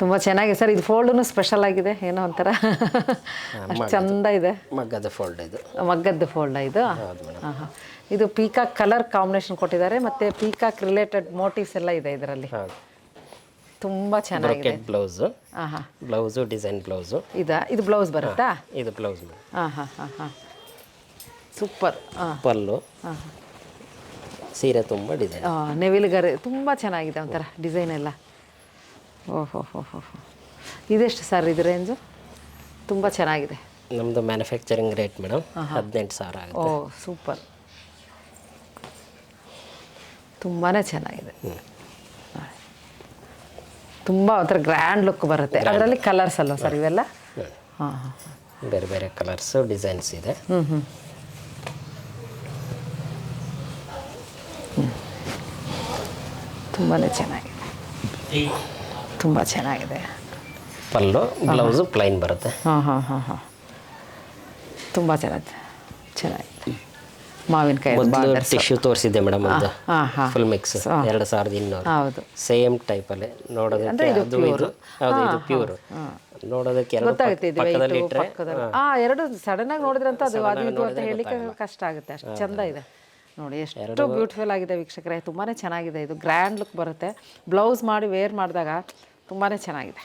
ತುಂಬ ಚೆನ್ನಾಗಿದೆ ಸರ್ ಇದು ಫೋಲ್ಡೂ ಸ್ಪೆಷಲ್ ಆಗಿದೆ ಏನೋ ಒಂಥರ. ಅಷ್ಟು ಚಂದ ಇದೆ. ಮಗ್ಗದ ಫೋಲ್ಡ್ ಇದು. ಮಗ್ಗದ ಫೋಲ್ಡ್ ಇದು? ಹಾಂ ಹಾಂ ಇದು ಪೀಕಾಕ್ ಕಲರ್ ಕಾಂಬಿನೇಷನ್ ಕೊಟ್ಟಿದ್ದಾರೆ ಮತ್ತು ಪೀಕಾಕ್ ರಿಲೇಟೆಡ್ ಮೋಟಿವ್ಸ್ ಎಲ್ಲ ಇದೆ ಇದರಲ್ಲಿ. ತುಂಬ ಚೆನ್ನಾಗಿದೆ. ಬ್ಲೌಸ್ ಬ್ಲೌಸ್ ಹಾಂ ಹಾಂ ಬ್ಲೌಸು ಡಿಸೈನ್ ಬ್ಲೌಸು ಇದಾ? ಇದು ಬ್ಲೌಸ್ ಬರುತ್ತಾ? ಇದು ಬ್ಲೌಸ್ ಹಾಂ ಹಾಂ ಹಾಂ ಹಾಂ ಸೂಪರ್ ಹಾಂ ಪಲ್ಲು. ಹಾಂ ಸೀರೆ ತುಂಬ ಡಿಸೈನ್ ನೆವಿಲ್ಗರೆ ತುಂಬ ಚೆನ್ನಾಗಿದೆ ಒಂಥರ ಡಿಸೈನ್ ಎಲ್ಲ. ಓಹೋ ಹೋ ಹೋ ಹೋ. ಇದೆಷ್ಟು ಸರ್ ಇದು ರೇಂಜು? ತುಂಬ ಚೆನ್ನಾಗಿದೆ. ನಮ್ಮದು ಮ್ಯಾನುಫ್ಯಾಕ್ಚರಿಂಗ್ ರೇಟ್ ಮೇಡಮ್ ಹದಿನೆಂಟು ಸಾವಿರ ಓ ಆಗುತ್ತೆ ಸೂಪರ್. ತುಂಬಾ ಚೆನ್ನಾಗಿದೆ. ತುಂಬ ಒಂಥರ ಗ್ರ್ಯಾಂಡ್ ಲುಕ್ ಬರುತ್ತೆ. ಅದರಲ್ಲಿ ಕಲರ್ಸ್ ಅಲ್ವಾ ಸರ್ ಇವೆಲ್ಲ? ಹಾಂ ಹಾಂ ಬೇರೆ ಬೇರೆ ಕಲರ್ಸು ಡಿಸೈನ್ಸ್ ಇದೆ. ಹ್ಞೂ ಹ್ಞೂ ತುಂಬಾ ಚೆನ್ನಾಗಿದೆ. ತುಂಬ ಚೆನ್ನಾಗಿದೆ. ಪಲ್ಲು ಬ್ಲೌಸು ಪ್ಲೈನ್ ಬರುತ್ತೆ. ಹಾಂ ಹಾಂ ಹಾಂ ಹಾಂ. ತುಂಬ ಚೆನ್ನಾಗಿದೆ. ಚೆನ್ನಾಗಿದೆ. ಮಾವಿನಕಾಯಿ ಮೊದಲು ಟಿಶ್ಯೂ ತೋರಿಸಿದ್ದೆ ಮೇಡಮ್ ಅದು. ಫುಲ್ ಮಿಕ್ಸ್ ಎರಡು ಸಾವಿರದ ಇನ್ನೂರು. ಹೌದು. ಸೇಮ್ ಟೈಪಲ್ಲೇ ನೋಡೋದಕ್ಕೆ ಅದು ಇದು. ಹೌದು ಇದು ಪ್ಯೂರ್ ನೋಡೋದಕ್ಕೆ ಗೊತ್ತಾಗುತ್ತೆ ಇದು ಪಕ್ಕದಲ್ಲಿ ಇಟ್ಟರೆ ಆ ಎರಡು ಸಡನ್ ಆಗಿ ನೋಡಿದ್ರೆ ಅಂತ ಅದು ಅದು ಇದು ಅಂತ ಹೇಳಿಕ್ಕೆ ಕಷ್ಟ ಆಗುತ್ತೆ. ಅಷ್ಟು ಚಂದ ಇದೆ. ನೋಡಿ ಎಷ್ಟು ಬ್ಯೂಟಿಫುಲ್ ಆಗಿದೆ ವೀಕ್ಷಕರೇ. ತುಂಬಾನೇ ಚೆನ್ನಾಗಿದೆ. ಇದು ಗ್ರ್ಯಾಂಡ್ ಲುಕ್ ಬರುತ್ತೆ. ಬ್ಲೌಸ್ ಮಾಡಿ ವೇರ್ ಮಾಡಿದಾಗ ತುಂಬಾ ಚೆನ್ನಾಗಿದೆ.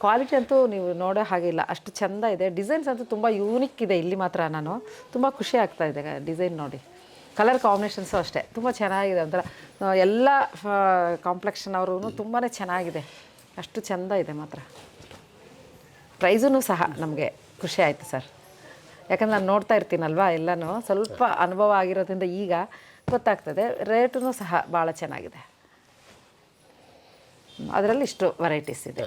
ಕ್ವಾಲಿಟಿ ಅಂತೂ ನೀವು ನೋಡೋ ಹಾಗಿಲ್ಲ ಅಷ್ಟು ಚೆಂದ ಇದೆ. ಡಿಸೈನ್ಸ್ ಅಂತೂ ತುಂಬ ಯೂನಿಕ್ ಇದೆ ಇಲ್ಲಿ ಮಾತ್ರ ನಾನು. ತುಂಬ ಖುಷಿ ಆಗ್ತಾ ಇದೆ ಡಿಸೈನ್ ನೋಡಿ. ಕಲರ್ ಕಾಂಬಿನೇಷನ್ಸು ಅಷ್ಟೇ. ತುಂಬ ಚೆನ್ನಾಗಿದೆ ಒಂಥರ ಎಲ್ಲ ಕಾಂಪ್ಲೆಕ್ಷನ್ ಅವ್ರೂ ತುಂಬಾ ಚೆನ್ನಾಗಿದೆ. ಅಷ್ಟು ಚೆಂದ ಇದೆ ಮಾತ್ರ. ಪ್ರೈಸೂ ಸಹ ನಮಗೆ ಖುಷಿ ಆಯಿತು ಸರ್. ಯಾಕಂದ್ರೆ ನಾನು ನೋಡ್ತಾ ಇರ್ತೀನಲ್ವಾ ಎಲ್ಲನೂ? ಸ್ವಲ್ಪ ಅನುಭವ ಆಗಿರೋದ್ರಿಂದ ಈಗ ಗೊತ್ತಾಗ್ತದೆ. ರೇಟೂ ಸಹ ಭಾಳ ಚೆನ್ನಾಗಿದೆ. ಅದರಲ್ಲಿ ಇಷ್ಟು ವೆರೈಟೀಸ್ ಇದೆ.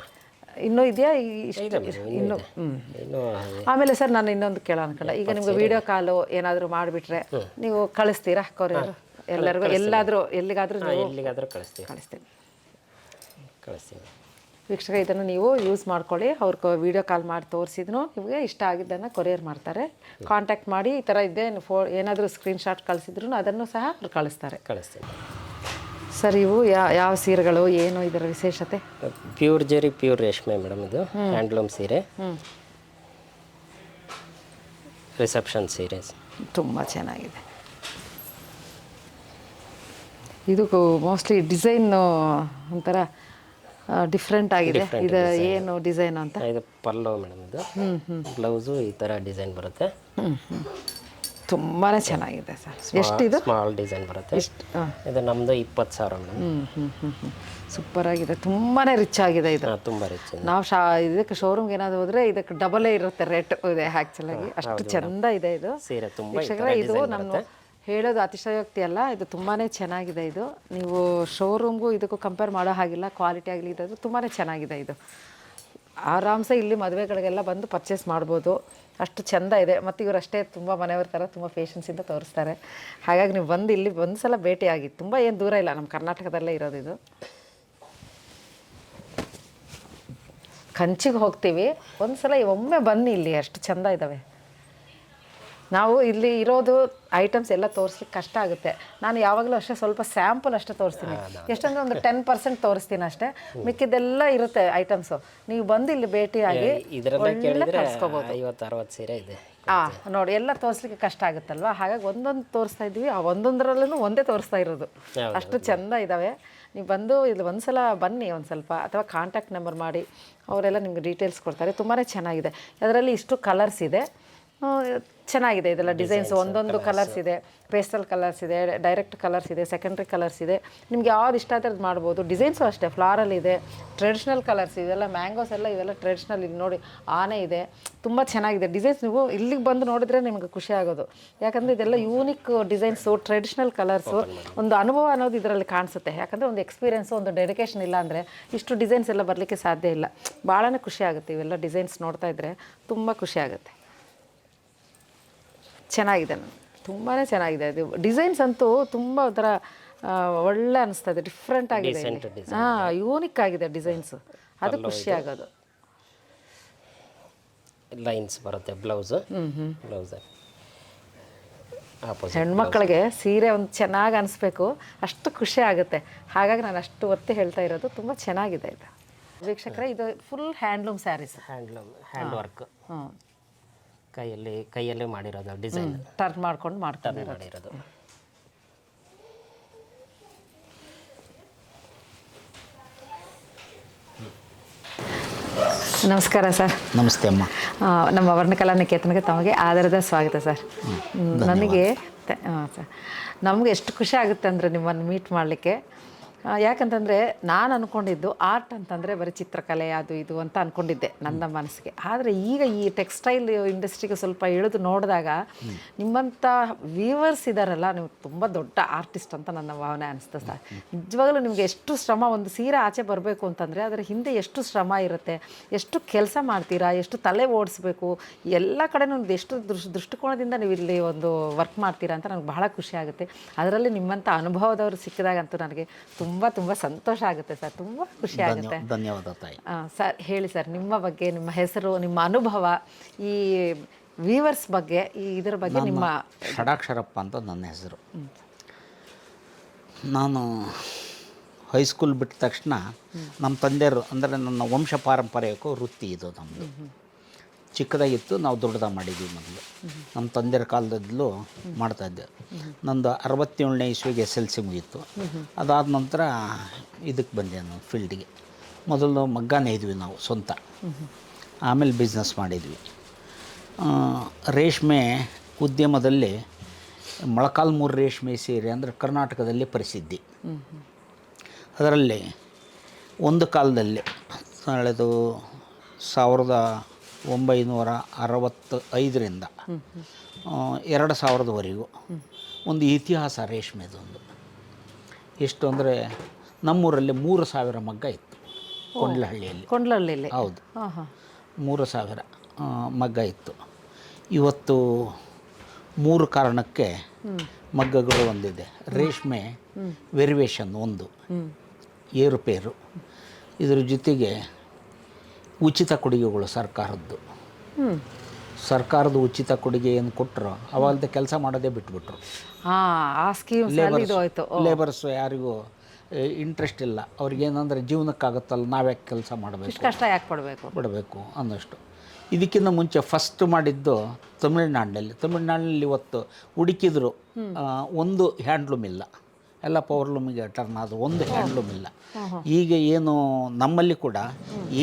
ಇನ್ನೂ ಇದೆಯಾ? ಇಷ್ಟು ಇನ್ನು ಹ್ಞೂ ಆಮೇಲೆ ಸರ್ ನಾನು ಇನ್ನೊಂದು ಕೇಳೋ ಅನ್ಕೊಂಡೆ. ಈಗ ನಿಮ್ಗೆ ವಿಡಿಯೋ ಕಾಲು ಏನಾದರೂ ಮಾಡಿಬಿಟ್ರೆ ನೀವು ಕಳಿಸ್ತೀರಾ? ಕೊರಿಯರ್ ಎಲ್ಲರಿಗೂ ಎಲ್ಲಾದರೂ ಎಲ್ಲಿಗಾದರೂ ಎಲ್ಲಿಗಾದರೂ ಕಳಿಸ್ತೀವಿ ಕಳಿಸ್ತೀನಿ. ಕಳಿಸ್ತೀವಿ ವೀಕ್ಷಕ ಇದನ್ನು ನೀವು ಯೂಸ್ ಮಾಡ್ಕೊಳ್ಳಿ. ಅವ್ರಿಗೆ ವಿಡಿಯೋ ಕಾಲ್ ಮಾಡಿ ತೋರಿಸಿದ್ನು ನಿಮಗೆ ಇಷ್ಟ ಆಗಿದ್ದನ್ನು ಕೊರಿಯರ್ ಮಾಡ್ತಾರೆ. ಕಾಂಟ್ಯಾಕ್ಟ್ ಮಾಡಿ ಈ ಥರ ಇದೆ ಫೋ ಏನಾದರೂ ಸ್ಕ್ರೀನ್ಶಾಟ್ ಕಳಿಸಿದ್ರು ಅದನ್ನು ಸಹ ಅವ್ರು ಕಳಿಸ್ತಾರೆ. ಕಳಿಸ್ತೀವಿ ಸರ್ ಇವು ಯಾವ ಸೀರೆಗಳು ಏನು ಇದರ ವಿಶೇಷತೆ? ಪ್ಯೂರ್ ಜರಿ ಪ್ಯೂರ್ ರೇಷ್ಮೆ ಮೇಡಮ್ ಇದು ಹ್ಯಾಂಡ್ಲೂಮ್ ಸೀರೆ. ರಿಸೆಪ್ಷನ್ ಸೀರೆ. ತುಂಬ ಚೆನ್ನಾಗಿದೆ. ಇದು ಮೋಸ್ಟ್ಲಿ ಡಿಸೈನ್ ಒಂಥರ ಡಿಫ್ರೆಂಟ್ ಆಗಿದೆ. ಇದು ಏನು ಡಿಸೈನ್ ಅಂತ? ಇದು ಪಲ್ಲೋ ಮೇಡಮ್ ಇದು. ಬ್ಲೌಸು ಈ ಥರ ಡಿಸೈನ್ ಬರುತ್ತೆ. ತುಂಬಾ ಚೆನ್ನಾಗಿದೆ ಸರ್. ಎಷ್ಟಿದು? ಸ್ಮಾಲ್ ಡಿಸೈನ್ ಬರುತ್ತೆ. ಎಷ್ಟು? ಇದು ನಮ್ಮದು ಇಪ್ಪತ್ತು ಸಾವಿರ ಮೇಡಮ್. ಸೂಪರ್ ಆಗಿದೆ. ತುಂಬಾ ರಿಚ್ ಆಗಿದೆ ಇದು. ತುಂಬ ರಿಚ್ ನಾವು ಶಾ ಇದಕ್ಕೆ ಶೋರೂಮ್ಗೆ ಏನಾದರೂ ಹೋದರೆ ಇದಕ್ಕೆ ಡಬಲೇ ಇರುತ್ತೆ ರೇಟ್ ಇದೆ ಆ್ಯಕ್ಚುಲಾಗಿ ಅಷ್ಟು ಚೆಂದ ಇದೆ ಇದು. ಸೀರೆ ತುಂಬ ಇದು ನಮ್ಮ ಹೇಳೋದು ಅತಿಶಯೋಕ್ತಿ ಅಲ್ಲ ಇದು ತುಂಬಾ ಚೆನ್ನಾಗಿದೆ ಇದು. ನೀವು ಶೋರೂಮ್ಗೂ ಇದಕ್ಕೂ ಕಂಪೇರ್ ಮಾಡೋ ಹಾಗಿಲ್ಲ ಕ್ವಾಲಿಟಿ ಆಗಲಿ ಇದು ತುಂಬಾ ಚೆನ್ನಾಗಿದೆ ಇದು. ಆರಾಮ್ಸೆ ಇಲ್ಲಿ ಮದುವೆಗಳಿಗೆಲ್ಲ ಬಂದು ಪರ್ಚೇಸ್ ಮಾಡ್ಬೋದು. ಅಷ್ಟು ಚೆಂದ ಇದೆ. ಮತ್ತು ಇವರು ಅಷ್ಟೇ ತುಂಬ ಮನೆಯವ್ರ ಥರ ತುಂಬ ಪೇಷನ್ಸಿಂದ ತೋರಿಸ್ತಾರೆ. ಹಾಗಾಗಿ ನೀವು ಬಂದು ಇಲ್ಲಿ ಒಂದು ಸಲ ಭೇಟಿಯಾಗಿ ತುಂಬ ಏನು ದೂರ ಇಲ್ಲ. ನಮ್ಮ ಕರ್ನಾಟಕದಲ್ಲೇ ಇರೋದು ಇದು. ಕಂಚಿಗೆ ಹೋಗ್ತೀವಿ. ಒಂದು ಸಲ ಒಮ್ಮೆ ಬನ್ನಿ ಇಲ್ಲಿ. ಅಷ್ಟು ಚೆಂದ ಇದ್ದಾವೆ ನಾವು ಇಲ್ಲಿ ಇರೋದು ಐಟಮ್ಸ್ ಎಲ್ಲ ತೋರಿಸ್ಲಿಕ್ಕೆ ಕಷ್ಟ ಆಗುತ್ತೆ. ನಾನು ಯಾವಾಗಲೂ ಅಷ್ಟೇ ಸ್ವಲ್ಪ ಸ್ಯಾಂಪಲ್ ಅಷ್ಟೇ ತೋರಿಸ್ತೀನಿ. ಎಷ್ಟಂದ್ರೆ ಒಂದು ಟೆನ್ ಪರ್ಸೆಂಟ್ ತೋರಿಸ್ತೀನಿ ಅಷ್ಟೇ. ಮಿಕ್ಕಿದೆಲ್ಲ ಇರುತ್ತೆ ಐಟಮ್ಸು ನೀವು ಬಂದು ಇಲ್ಲಿ ಭೇಟಿಯಾಗಿ ಐವತ್ತು ಅರವತ್ತು ಸೀರೆ ಇದೆ. ಆ ನೋಡಿ ಎಲ್ಲ ತೋರಿಸ್ಲಿಕ್ಕೆ ಕಷ್ಟ ಆಗುತ್ತಲ್ವಾ? ಹಾಗಾಗಿ ಒಂದೊಂದು ತೋರಿಸ್ತಾ ಇದ್ದೀವಿ. ಆ ಒಂದೊಂದರಲ್ಲೂ ಒಂದೇ ತೋರಿಸ್ತಾ ಇರೋದು. ಅಷ್ಟು ಚೆಂದ ಇದ್ದಾವೆ ನೀವು ಬಂದು ಇಲ್ಲಿ ಒಂದ್ಸಲ ಬನ್ನಿ ಒಂದು ಸ್ವಲ್ಪ ಅಥವಾ ಕಾಂಟ್ಯಾಕ್ಟ್ ನಂಬರ್ ಮಾಡಿ ಅವರೆಲ್ಲ ನಿಮ್ಗೆ ಡೀಟೇಲ್ಸ್ ಕೊಡ್ತಾರೆ. ತುಂಬಾ ಚೆನ್ನಾಗಿದೆ. ಅದರಲ್ಲಿ ಇಷ್ಟು ಕಲರ್ಸ್ ಇದೆ. ಚೆನ್ನಾಗಿದೆ ಇದೆಲ್ಲ ಡಿಸೈನ್ಸ್. ಒಂದೊಂದು ಕಲರ್ಸ್ ಇದೆ. ಪೇಸ್ಟಲ್ ಕಲರ್ಸ್ ಇದೆ ಡೈರೆಕ್ಟ್ ಕಲರ್ಸ್ ಇದೆ ಸೆಕೆಂಡ್ರಿ ಕಲರ್ಸ್ ಇದೆ. ನಿಮ್ಗೆ ಯಾವ್ದು ಇಷ್ಟ ಆದ್ರೆ ಅದು ಮಾಡ್ಬೋದು. ಡಿಸೈನ್ಸು ಅಷ್ಟೇ ಫ್ಲಾರಲ್ ಇದೆ ಟ್ರೆಡಿಷ್ನಲ್ ಕಲರ್ಸ್ ಇದೆಲ್ಲ ಮ್ಯಾಂಗೋಸ್ ಎಲ್ಲ ಇವೆಲ್ಲ ಟ್ರೆಡಿಷ್ನಲ್ ಇಲ್ಲಿ ನೋಡಿ ಆನೆ ಇದೆ. ತುಂಬ ಚೆನ್ನಾಗಿದೆ. ಡಿಸೈನ್ಸ್ ನೀವು ಇಲ್ಲಿಗೆ ಬಂದು ನೋಡಿದ್ರೆ ನಿಮ್ಗೆ ಖುಷಿ ಆಗೋದು. ಯಾಕಂದರೆ ಇದೆಲ್ಲ ಯೂನಿಕ್ ಡಿಸೈನ್ಸು ಟ್ರೆಡಿಷ್ನಲ್ ಕಲರ್ಸು ಒಂದು ಅನುಭವ ಅನ್ನೋದು ಇದರಲ್ಲಿ ಕಾಣಿಸುತ್ತೆ. ಯಾಕಂದರೆ ಒಂದು ಎಕ್ಸ್ಪೀರಿಯೆನ್ಸು ಒಂದು ಡೆಡಿಕೇಶನ್ ಇಲ್ಲ ಅಂದರೆ ಇಷ್ಟು ಡಿಸೈನ್ಸ್ ಎಲ್ಲ ಬರಲಿಕ್ಕೆ ಸಾಧ್ಯ ಇಲ್ಲ. ಭಾಳನೇ ಖುಷಿ ಆಗುತ್ತೆ ಇವೆಲ್ಲ ಡಿಸೈನ್ಸ್ ನೋಡ್ತಾ ಇದ್ರೆ. ತುಂಬ ಖುಷಿ ಆಗುತ್ತೆ. ಚೆನ್ನಾಗಿದೆ ತುಂಬಾ ಚೆನ್ನಾಗಿದೆ. ಅದು ಡಿಸೈನ್ಸ್ ಅಂತೂ ತುಂಬ ಒಂಥರ ಒಳ್ಳೆ ಅನಿಸ್ತದೆ. ಡಿಫ್ರೆಂಟ್ ಆಗಿದೆ. ಹಾಂ ಯೂನಿಕ್ ಆಗಿದೆ ಡಿಸೈನ್ಸ್. ಅದು ಖುಷಿ ಆಗೋದು. ಲೈನ್ಸ್ ಬರುತ್ತೆ ಬ್ಲೌಸು ಬ್ಲೌಸ್ ಹೆಣ್ಮಕ್ಳಿಗೆ ಸೀರೆ ಒಂದು ಚೆನ್ನಾಗಿ ಅನಿಸ್ಬೇಕು. ಅಷ್ಟು ಖುಷಿ ಆಗುತ್ತೆ. ಹಾಗಾಗಿ ನಾನು ಅಷ್ಟು ಒತ್ತಿ ಹೇಳ್ತಾ ಇರೋದು. ತುಂಬ ಚೆನ್ನಾಗಿದೆ ಇದು. ವೀಕ್ಷಕರೇ ಇದು full handloom sarees handloom hand work ಹ್ಞೂ ಕೈಯಲ್ಲಿ ಕೈಯಲ್ಲೇ ಮಾಡಿರೋದು ಡಿಸೈನ್ ಟರ್ನ್ ಮಾಡ್ಕೊಂಡು ಮಾಡ್ತಾರೆ ಮಾಡಿರೋದು. ನಮಸ್ಕಾರ ಸರ್. ನಮಸ್ತೆ ಅಮ್ಮ. ನಮ್ಮ ವರ್ಣಕಲಾ ನಿಕೇತನಕ್ಕೆ ತಮಗೆ ಆಧಾರದ ಸ್ವಾಗತ ಸರ್. ನನಗೆ ಸರ್ ನಮಗೆ ಎಷ್ಟು ಖುಷಿ ಆಗುತ್ತೆ ಅಂದರೆ ನಿಮ್ಮನ್ನು ಮೀಟ್ ಮಾಡಲಿಕ್ಕೆ. ಯಾಕಂತಂದರೆ ನಾನು ಅಂದ್ಕೊಂಡಿದ್ದು ಆರ್ಟ್ ಅಂತಂದರೆ ಬರೀ ಚಿತ್ರಕಲೆ, ಅದು ಇದು ಅಂತ ಅಂದ್ಕೊಂಡಿದ್ದೆ ನನ್ನ ಮನಸ್ಸಿಗೆ. ಆದರೆ ಈಗ ಈ ಟೆಕ್ಸ್ಟೈಲ್ ಇಂಡಸ್ಟ್ರಿಗೆ ಸ್ವಲ್ಪ ಇಳಿದು ನೋಡಿದಾಗ ನಿಮ್ಮಂಥ ವ್ಯೂವರ್ಸ್ ಇದ್ದಾರಲ್ಲ ನೀವು ತುಂಬ ದೊಡ್ಡ ಆರ್ಟಿಸ್ಟ್ ಅಂತ ನನ್ನ ಭಾವನೆ ಅನಿಸ್ತದೆ ಸರ್ ನಿಜವಾಗಲೂ ನಿಮಗೆ ಎಷ್ಟು ಶ್ರಮ, ಒಂದು ಸೀರೆ ಆಚೆ ಬರಬೇಕು ಅಂತಂದರೆ ಅದರ ಹಿಂದೆ ಎಷ್ಟು ಶ್ರಮ ಇರುತ್ತೆ, ಎಷ್ಟು ಕೆಲಸ ಮಾಡ್ತೀರಾ, ಎಷ್ಟು ತಲೆ ಓಡಿಸ್ಬೇಕು, ಎಲ್ಲ ಕಡೆನೂ ಎಷ್ಟು ದೃಶ್ ದೃಷ್ಟಿಕೋನದಿಂದ ನೀವು ಇಲ್ಲಿ ಒಂದು ವರ್ಕ್ ಮಾಡ್ತೀರಾ ಅಂತ ನನಗೆ ಬಹಳ ಖುಷಿ ಆಗುತ್ತೆ. ಅದರಲ್ಲಿ ನಿಮ್ಮಂಥ ಅನುಭವದವರು ಸಿಕ್ಕಿದಾಗಂತೂ ನನಗೆ ತುಂಬ ತುಂಬ ತುಂಬ ಸಂತೋಷ ಆಗುತ್ತೆ ಸರ್. ತುಂಬ ಖುಷಿ ಆಗುತ್ತೆ. ಧನ್ಯವಾದ ತಾಯಿ. ಸರ್ ಹೇಳಿ ಸರ್ ನಿಮ್ಮ ಬಗ್ಗೆ ನಿಮ್ಮ ಹೆಸರು ನಿಮ್ಮ ಅನುಭವ ಈ ವೀವರ್ಸ್ ಬಗ್ಗೆ ಈ ಇದರ ಬಗ್ಗೆ ನಿಮ್ಮ ಷಡಾಕ್ಷರಪ್ಪ ಅಂತ ನನ್ನ ಹೆಸರು. ನಾನು ಹೈಸ್ಕೂಲ್ ಬಿಟ್ಟ ತಕ್ಷಣ ನಮ್ಮ ತಂದೆಯರು ಅಂದರೆ ನನ್ನ ವಂಶ ಪಾರಂಪರ್ಯಕ್ಕೂ ವೃತ್ತಿ ಇದು ನಮ್ಮದು ಚಿಕ್ಕದಾಗಿತ್ತು, ನಾವು ದೊಡ್ಡದಾಗಿ ಮಾಡಿದ್ವಿ ಮೊದಲು. ನಮ್ಮ ತಂದೆಯರ ಕಾಲದಲ್ಲೂ ಮಾಡ್ತಾಯಿದ್ದೆ ನಂದು ಅರವತ್ತೇಳನೇ ಇಸ್ವಿಗೆ ಎಸ್ ಎಲ್ ಸಿ ಮುಗೀತು ಅದಾದ ನಂತರ ಇದಕ್ಕೆ ಬಂದೆ ನಾನು ಫೀಲ್ಡಿಗೆ. ಮೊದಲು ಮಗ್ಗಾನೇ ಇದ್ವಿ ನಾವು ಸ್ವಂತ. ಆಮೇಲೆ ಬಿಸ್ನೆಸ್ ಮಾಡಿದ್ವಿ. ರೇಷ್ಮೆ ಉದ್ಯಮದಲ್ಲಿ ಮೊಳಕಾಲ್ಮೂರು ರೇಷ್ಮೆ ಸೀರೆ ಅಂದರೆ ಕರ್ನಾಟಕದಲ್ಲಿ ಪ್ರಸಿದ್ಧಿ ಅದರಲ್ಲಿ ಒಂದು ಕಾಲದಲ್ಲಿ, ನಾಳೆದು ಸಾವಿರದ ಒಂಬೈನೂರ ಅರವತ್ತ ಐದರಿಂದ ಎರಡು ಸಾವಿರದವರೆಗೂ ಒಂದು ಇತಿಹಾಸ ರೇಷ್ಮೆದೊಂದು. ಎಷ್ಟು ಅಂದರೆ ನಮ್ಮೂರಲ್ಲಿ ಮೂರು ಸಾವಿರ ಮಗ್ಗ ಇತ್ತು ಕೊಂಡ್ಲಹಳ್ಳಿಯಲ್ಲಿ. ಕೊಂಡ್ಲಹಳ್ಳಿಯಲ್ಲಿ. ಹೌದು. ಮೂರು ಸಾವಿರ ಮಗ್ಗ ಇತ್ತು. ಇವತ್ತು ಮೂರು ಕಾರಣಕ್ಕೆ ಮಗ್ಗಗಳು ಒಂದಿದೆ. ರೇಷ್ಮೆ ವೆರಿವೇಷನ್ ಒಂದು. ಏರುಪೇರು. ಇದ್ರ ಜೊತೆಗೆ ಉಚಿತ ಕೊಡುಗೆಗಳು ಸರ್ಕಾರದ್ದು. ಸರ್ಕಾರದ ಉಚಿತ ಕೊಡುಗೆ ಏನು ಕೊಟ್ಟರು ಅವಾಗದ ಕೆಲಸ ಮಾಡೋದೇ ಬಿಟ್ಬಿಟ್ರು. ಹೋಯ್ತು ಲೇಬರ್ಸ್ ಯಾರಿಗೂ ಇಂಟ್ರೆಸ್ಟ್ ಇಲ್ಲ. ಅವ್ರಿಗೇನಂದ್ರೆ ಜೀವನಕ್ಕಾಗತ್ತಲ್ಲ ನಾವ್ಯಾಕೆ ಕೆಲಸ ಮಾಡಬೇಕು? ಕಷ್ಟ ಯಾಕೆ ಪಡಬೇಕು ಬಿಡಬೇಕು ಅನ್ನೋಷ್ಟು. ಇದಕ್ಕಿಂತ ಮುಂಚೆ ಫಸ್ಟ್ ಮಾಡಿದ್ದು ತಮಿಳ್ನಾಡಿನಲ್ಲಿ ತಮಿಳ್ನಾಡಿನಲ್ಲಿ ಇವತ್ತು ಹುಡುಕಿದ್ರು ಒಂದು ಹ್ಯಾಂಡ್ಲೂಮ್ ಇಲ್ಲ. ಎಲ್ಲ ಪವರ್ಲೂಮಿಗೆ ಟರ್ನ್ ಆದ ಒಂದು ಹ್ಯಾಂಡ್ಲೂಮ್ ಇಲ್ಲ. ಈಗ ಏನು ನಮ್ಮಲ್ಲಿ ಕೂಡ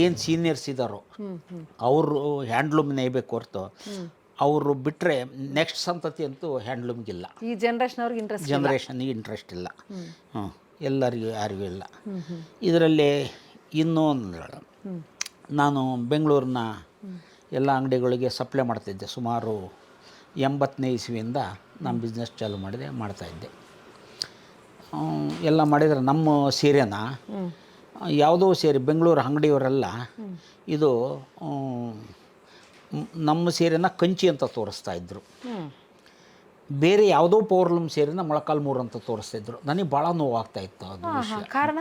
ಏನು ಸೀನಿಯರ್ಸ್ ಇದ್ದಾರೋ ಅವರು ಹ್ಯಾಂಡ್ಲೂಮ್ ನೇಯಬೇಕು ಹೊರತು ಅವರು ಬಿಟ್ಟರೆ ನೆಕ್ಸ್ಟ್ ಸಂತತಿ ಅಂತೂ ಹ್ಯಾಂಡ್ಲೂಮ್ಗಿಲ್ಲ ಈ ಜನರೇಷನ್ ಅವ್ರಿಗೆ ಇಂಟ್ರೆಸ್ಟ್ ಜನ್ರೇಷನ್ಗೆ ಇಂಟ್ರೆಸ್ಟ್ ಇಲ್ಲ. ಹ್ಞೂ ಎಲ್ಲರಿಗೂ ಯಾರಿಗೂ ಇಲ್ಲ. ಇದರಲ್ಲಿ ಇನ್ನೂ ಒಂದು ನಾನು ಬೆಂಗಳೂರಿನ ಎಲ್ಲ ಅಂಗಡಿಗಳಿಗೆ ಸಪ್ಲೈ ಮಾಡ್ತಿದ್ದೆ. ಸುಮಾರು ಎಂಬತ್ತನೇ ಇಸ್ವಿಯಿಂದ ನಾನು ಬಿಸ್ನೆಸ್ ಚಾಲೂ ಮಾಡಿದೆ ಮಾಡ್ತಾಯಿದ್ದೆ ಎಲ್ಲ ಮಾಡಿದರೆ ನಮ್ಮ ಸೀರೆನ ಯಾವುದೋ ಸೀರೆ ಬೆಂಗಳೂರು ಅಂಗಡಿಯವರೆಲ್ಲ ಇದು ನಮ್ಮ ಸೀರೆನ ಕಂಚಿ ಅಂತ ತೋರಿಸ್ತಾ ಇದ್ದರು ಬೇರೆ ಯಾವುದೋ ಪೌರ್ಲಮ್ ಸೀರೆನ ಮೊಳಕಾಲ್ಮೂರು ಅಂತ ತೋರಿಸ್ತಾ ಇದ್ರು. ನನಗೆ ಭಾಳ ನೋವಾಗ್ತಾ ಇತ್ತು ಅದು ಕಾರಣ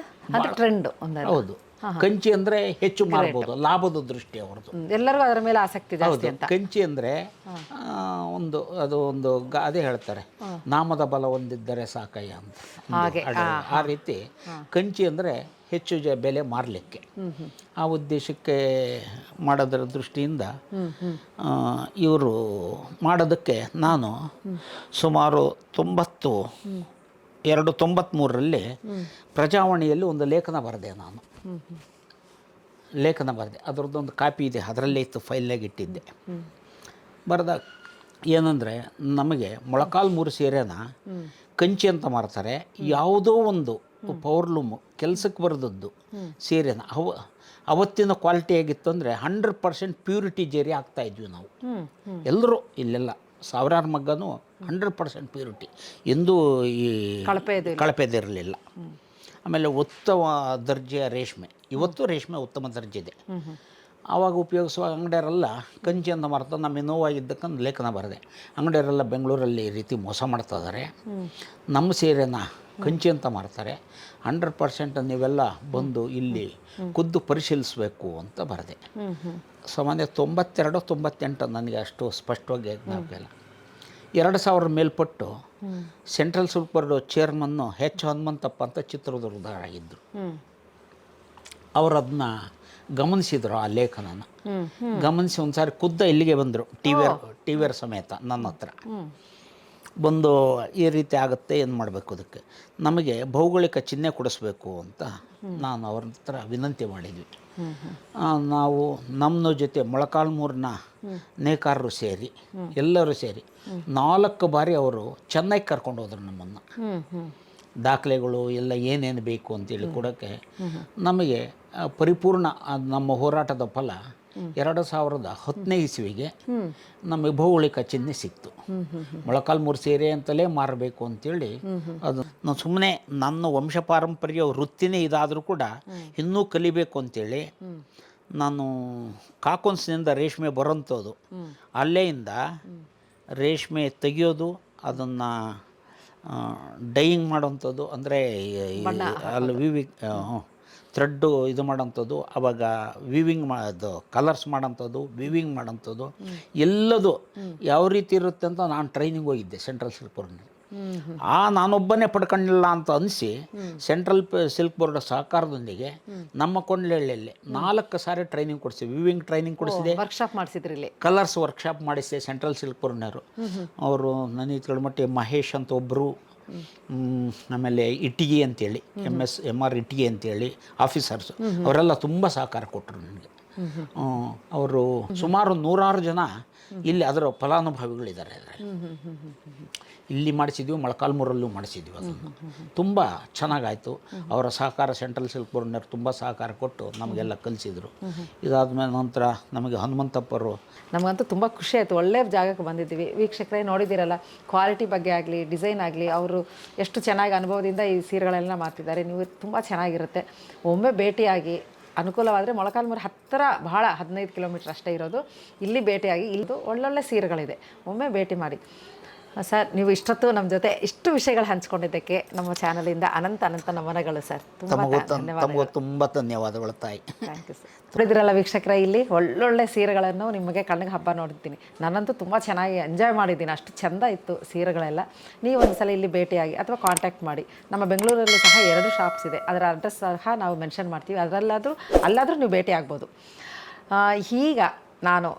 ಟ್ರೆಂಡ್ ಹೌದು. ಕಂಚಿ ಅಂದರೆ ಹೆಚ್ಚು ಮಾಡ್ಬೋದು ಲಾಭದ ದೃಷ್ಟಿ ಅವ್ರದ್ದು. ಎಲ್ಲರಿಗೂ ಅದರ ಮೇಲೆ ಆಸಕ್ತಿ ಜಾಸ್ತಿ ಅಂತ. ಕಂಚಿ ಅಂದರೆ ಒಂದು ಅದು ಒಂದು ಅದೇ ಹೇಳ್ತಾರೆ ನಾಮದ ಬಲ ಹೊಂದಿದ್ದರೆ ಸಾಕಯ್ಯ ಅಂತ ಆ ರೀತಿ ಕಂಚಿ ಅಂದರೆ ಹೆಚ್ಚು ಜ ಬೆಲೆ ಮಾರಲಿಕ್ಕೆ. ಆ ಉದ್ದೇಶಕ್ಕೆ ಮಾಡೋದರ ದೃಷ್ಟಿಯಿಂದ ಇವರು ಮಾಡೋದಕ್ಕೆ ನಾನು ಸುಮಾರು ತೊಂಬತ್ತು ಎರಡು ತೊಂಬತ್ತ್ಮೂರರಲ್ಲಿ ಪ್ರಜಾವಾಣಿಯಲ್ಲಿ ಒಂದು ಲೇಖನ ಬರೆದೆ ನಾನು. ಲೇಖನ ಬರೆದೆ. ಅದರದ್ದೊಂದು ಕಾಪಿ ಇದೆ. ಅದರಲ್ಲೇ ಇತ್ತು ಫೈಲ್ನಾಗ ಇಟ್ಟಿದ್ದೆ. ಬರೆದ ಏನಂದರೆ ನಮಗೆ ಮೊಳಕಾಲ್ಮೂರು ಸೀರೆನ ಕಂಚಿ ಅಂತ ಮಾರ್ತಾರೆ. ಯಾವುದೋ ಒಂದು ಪವರ್ಲೂಮು ಕೆಲಸಕ್ಕೆ ಬರೆದದ್ದು ಸೀರೆನ. ಅವ ಅವತ್ತಿನ ಕ್ವಾಲಿಟಿ ಆಗಿತ್ತು ಅಂದರೆ ಹಂಡ್ರೆಡ್ ಪರ್ಸೆಂಟ್ ಪ್ಯೂರಿಟಿ ಜೇರಿ ಆಗ್ತಾಯಿದ್ವಿ ನಾವು. ಎಲ್ಲರೂ ಇಲ್ಲೆಲ್ಲ ಸಾವಿರಾರು ಮಗ್ಗನೂ ಹಂಡ್ರೆಡ್ ಪರ್ಸೆಂಟ್ ಪ್ಯೂರಿಟಿ. ಎಂದು ಈ ಕಳಪೆ ಕಳಪೆದಿರಲಿಲ್ಲ ಆಮೇಲೆ ಉತ್ತಮ ದರ್ಜೆಯ ರೇಷ್ಮೆ. ಇವತ್ತು ರೇಷ್ಮೆ ಉತ್ತಮ ದರ್ಜೆ ಇದೆ. ಆವಾಗ ಉಪಯೋಗಿಸುವ ಅಂಗಡಿಯರೆಲ್ಲ ಕಂಚಿ ಅಂತ ಮಾರ್ತಾ ನಮ್ಮ ನೋವಾಗಿದ್ದಕ್ಕಂದು ಲೇಖನ ಬರದೆ. ಅಂಗಡಿಯರೆಲ್ಲ ಬೆಂಗಳೂರಲ್ಲಿ ಈ ರೀತಿ ಮೋಸ ಮಾಡ್ತಾ ಇದ್ದಾರೆ. ನಮ್ಮ ಸೀರೆನ ಕಂಚಿ ಅಂತ ಮಾರ್ತಾರೆ ಹಂಡ್ರೆಡ್ ಪರ್ಸೆಂಟ್ ನೀವೆಲ್ಲ ಬಂದು ಇಲ್ಲಿ ಖುದ್ದು ಪರಿಶೀಲಿಸಬೇಕು ಅಂತ ಬರೆದೆ. ಸಾಮಾನ್ಯ ತೊಂಬತ್ತೆರಡು ತೊಂಬತ್ತೆಂಟು ನನಗೆ ಅಷ್ಟು ಸ್ಪಷ್ಟವಾಗಿ ಜ್ಞಾಪಕ ಇಲ್ಲ. ಎರಡು ಸಾವಿರ ಮೇಲ್ಪಟ್ಟು ಸೆಂಟ್ರಲ್ ಸಿಲ್ಕ್ ಬೋರ್ಡ್ ಚೇರ್ಮನ್ನು ಹೆಚ್ ಹನುಮಂತಪ್ಪ ಅಂತ ಚಿತ್ರದುರ್ಗದಾಗಿದ್ದರು ಅವರು ಅದನ್ನ ಗಮನಿಸಿದರು ಆ ಲೇಖನನ. ಗಮನಿಸಿ ಒಂದು ಸಾರಿ ಖುದ್ದ ಇಲ್ಲಿಗೆ ಬಂದರು. ಟಿ ವಿ ಟಿ ವಿಯರ್ ಸಮೇತ ನನ್ನ ಹತ್ರ. ಬಂದು ಈ ರೀತಿ ಆಗುತ್ತೆ, ಏನು ಮಾಡಬೇಕು ಅದಕ್ಕೆ? ನಮಗೆ ಭೌಗೋಳಿಕ ಚಿಹ್ನೆ ಕೊಡಿಸ್ಬೇಕು ಅಂತ ನಾನು ಅವ್ರ ಹತ್ರ ವಿನಂತಿ ಮಾಡಿದ್ವಿ. ನಾವು ನಮ್ಮ ಜೊತೆ ಮೊಳಕಾಲ್ಮೂರಿನ ನೇಕಾರರು ಸೇರಿ, ಎಲ್ಲರೂ ಸೇರಿ ನಾಲ್ಕು ಬಾರಿ ಅವರು ಚೆನ್ನೈಗೆ ಕರ್ಕೊಂಡು ಹೋದರು ನಮ್ಮನ್ನು. ದಾಖಲೆಗಳು ಎಲ್ಲ ಏನೇನು ಬೇಕು ಅಂತೇಳಿ ಕೊಡೋಕ್ಕೆ ನಮಗೆ ಪರಿಪೂರ್ಣ ನಮ್ಮ ಹೋರಾಟದ ಫಲ ಎರಡು ಸಾವಿರದ ಹತ್ತನೇ ಇಸ್ವಿಗೆ ನಮಗೆ ಭೌಗೋಳಿಕ ಚಿಹ್ನೆ ಸಿಕ್ತು. ಮೊಳಕಾಲ್ಮೂರು ಸೀರೆ ಅಂತಲೇ ಮಾರಬೇಕು ಅಂತೇಳಿ ಅದು ನಾನು ಸುಮ್ಮನೆ ನನ್ನ ವಂಶ ಪಾರಂಪರ್ಯ ವೃತ್ತಿನೇ ಇದಾದರೂ ಕೂಡ ಇನ್ನೂ ಕಲಿಬೇಕು ಅಂತೇಳಿ ನಾನು ಕಾಕೊನ್ಸ್ನಿಂದ ರೇಷ್ಮೆ ಬರೋಂಥದ್ದು. ಅಲ್ಲೇಯಿಂದ ರೇಷ್ಮೆ ತೆಗೆಯೋದು ಅದನ್ನು ಡೈಯಿಂಗ್ ಮಾಡುವಂಥದ್ದು ಅಂದರೆ ಅಲ್ಲಿ ವಿವಿ ಥ್ರೆಡ್ಡು ಇದು ಮಾಡೋಂಥದ್ದು ಅವಾಗ ವಿವಿಂಗ್ ಮಾಡೋದು ಕಲರ್ಸ್ ಮಾಡೋಂಥದ್ದು ವಿವಿಂಗ್ ಮಾಡೋಂಥದ್ದು ಎಲ್ಲದು ಯಾವ ರೀತಿ ಇರುತ್ತೆ ಅಂತ ನಾನು ಟ್ರೈನಿಂಗ್ ಹೋಗಿದ್ದೆ ಸೆಂಟ್ರಲ್ ಸಿಲ್ಕ್ ಬೋರ್ಡ್ನಲ್ಲಿ ಆ ನಾನೊಬ್ಬನೇ ಪಡ್ಕೊಂಡಿಲ್ಲ ಅಂತ ಅನಿಸಿ ಸೆಂಟ್ರಲ್ ಸಿಲ್ಕ್ ಬೋರ್ಡ್ ಸಹಕಾರದೊಂದಿಗೆ ನಮ್ಮ ಕೊಂಡ್ಲಹಳ್ಳಿಯಲ್ಲಿ ನಾಲ್ಕು ಸಾರಿ ಟ್ರೈನಿಂಗ್ ಕೊಡಿಸಿ ವಿವಿಂಗ್ ಟ್ರೈನಿಂಗ್ ಕೊಡಿಸಿದೆ. ವರ್ಕ್ಶಾಪ್ ಮಾಡಿಸಿದ್ರಿ ಇಲ್ಲಿ. ಕಲರ್ಸ್ ವರ್ಕ್ಶಾಪ್ ಮಾಡಿಸಿದೆ ಸೆಂಟ್ರಲ್ ಸಿಲ್ಕ್ ಬೋರ್ಡ್ನವರು ಅವರು ನನಗೆ ಮಟ್ಟಿಗೆ ಮಹೇಶ್ ಅಂತ ಒಬ್ಬರು ಆಮೇಲೆ ಇಟ್ಟಿಗೆ ಅಂತೇಳಿ ಎಂ ಎಸ್ ಎಂ ಆರ್ ಇಟ್ಟಿಗೆ ಅಂತೇಳಿ ಆಫೀಸರ್ಸ್ ಅವರೆಲ್ಲ ತುಂಬ ಸಹಕಾರ ಕೊಟ್ಟರು ನನಗೆ ಅವರು ಸುಮಾರು ನೂರಾರು ಜನ ಇಲ್ಲಿ ಅದರ ಫಲಾನುಭವಿಗಳಿದ್ದಾರೆ ಅದರಲ್ಲಿ. ಇಲ್ಲಿ ಮಾಡಿಸಿದ್ವಿ, ಮೊಳಕಾಲ್ಮೂರಲ್ಲೂ ಮಾಡಿಸಿದ್ವಿ ಅದನ್ನು ತುಂಬ ಚೆನ್ನಾಗಾಯಿತು. ಅವರ ಸಹಕಾರ ಸೆಂಟ್ರಲ್ ಸಿಲ್ಕ್ ಬೋರ್ಡ್ನವ್ರು ತುಂಬ ಸಹಕಾರ ಕೊಟ್ಟು ನಮಗೆಲ್ಲ ಕಲಿಸಿದರು. ಇದಾದಮೇಲೆ ನಂತರ ನಮಗೆ ಹನುಮಂತಪ್ಪರು. ನಮಗಂತೂ ತುಂಬ ಖುಷಿ ಆಯಿತು. ಒಳ್ಳೆಯ ಜಾಗಕ್ಕೆ ಬಂದಿದ್ದೀವಿ. ವೀಕ್ಷಕರೇ, ನೋಡಿದ್ದೀರಲ್ಲ, ಕ್ವಾಲಿಟಿ ಬಗ್ಗೆ ಆಗಲಿ, ಡಿಸೈನ್ ಆಗಲಿ, ಅವರು ಎಷ್ಟು ಚೆನ್ನಾಗಿ ಅನುಭವದಿಂದ ಈ ಸೀರೆಗಳೆಲ್ಲ ಮಾಡ್ತಿದ್ದಾರೆ. ನೀವು ತುಂಬ ಚೆನ್ನಾಗಿರುತ್ತೆ. ಒಮ್ಮೆ ಭೇಟಿಯಾಗಿ, ಅನುಕೂಲವಾದರೆ ಮೊಳಕಾಲ್ಮೂರು ಹತ್ತಿರ ಬಹಳ ಹದಿನೈದು ಕಿಲೋಮೀಟ್ರ್ ಅಷ್ಟೇ ಇರೋದು. ಇಲ್ಲಿ ಭೇಟಿಯಾಗಿ, ಇಲ್ಲಿದು ಒಳ್ಳೊಳ್ಳೆ ಸೀರೆಗಳಿದೆ. ಒಮ್ಮೆ ಭೇಟಿ ಮಾಡಿ. ಸರ್ ನೀವು ಇಷ್ಟೊತ್ತು ನಮ್ಮ ಜೊತೆ ಇಷ್ಟು ವಿಷಯಗಳು ಹಂಚ್ಕೊಂಡಿದ್ದಕ್ಕೆ ನಮ್ಮ ಚಾನಲಿಂದ ಅನಂತ ಅನಂತ ನಮನಗಳು ಸರ್. ತುಂಬ ತಮಗೂ ತುಂಬ ಧನ್ಯವಾದಗಳು ತಾಯಿ. ಥ್ಯಾಂಕ್ ಯು ಸರ್ ನೋಡಿದ್ರಲ್ಲ ವೀಕ್ಷಕರ ಇಲ್ಲಿ ಒಳ್ಳೊಳ್ಳೆ ಸೀರೆಗಳನ್ನು ನಿಮಗೆ ಕಣ್ಣಿಗೆ ಹಬ್ಬ ನೋಡಿದ್ದೀನಿ ನಾನಂತೂ ತುಂಬ ಚೆನ್ನಾಗಿ ಎಂಜಾಯ್ ಮಾಡಿದ್ದೀನಿ. ಅಷ್ಟು ಚೆಂದ ಇತ್ತು ಸೀರೆಗಳೆಲ್ಲ. ನೀವು ಒಂದ್ಸಲ ಇಲ್ಲಿ ಭೇಟಿಯಾಗಿ ಅಥವಾ ಕಾಂಟ್ಯಾಕ್ಟ್ ಮಾಡಿ. ನಮ್ಮ ಬೆಂಗಳೂರಲ್ಲಿ ಸಹ ಎರಡು ಶಾಪ್ಸ್ ಇದೆ. ಅದರ ಅಡ್ರೆಸ್ ಸಹ ನಾವು ಮೆನ್ಷನ್ ಮಾಡ್ತೀವಿ. ಅದರಲ್ಲಾದರೂ ಅಲ್ಲಾದರೂ ನೀವು ಭೇಟಿ ಆಗ್ಬೋದು ಈಗ ನಾನು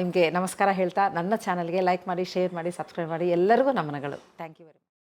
ನಿಮಗೆ ನಮಸ್ಕಾರ ಹೇಳ್ತಾ ನನ್ನ ಚಾನಲ್ಗೆ ಲೈಕ್ ಮಾಡಿ ಶೇರ್ ಮಾಡಿ ಸಬ್ಸ್ಕ್ರೈಬ್ ಮಾಡಿ ಎಲ್ಲರಿಗೂ ನಮನಗಳು. Thank you very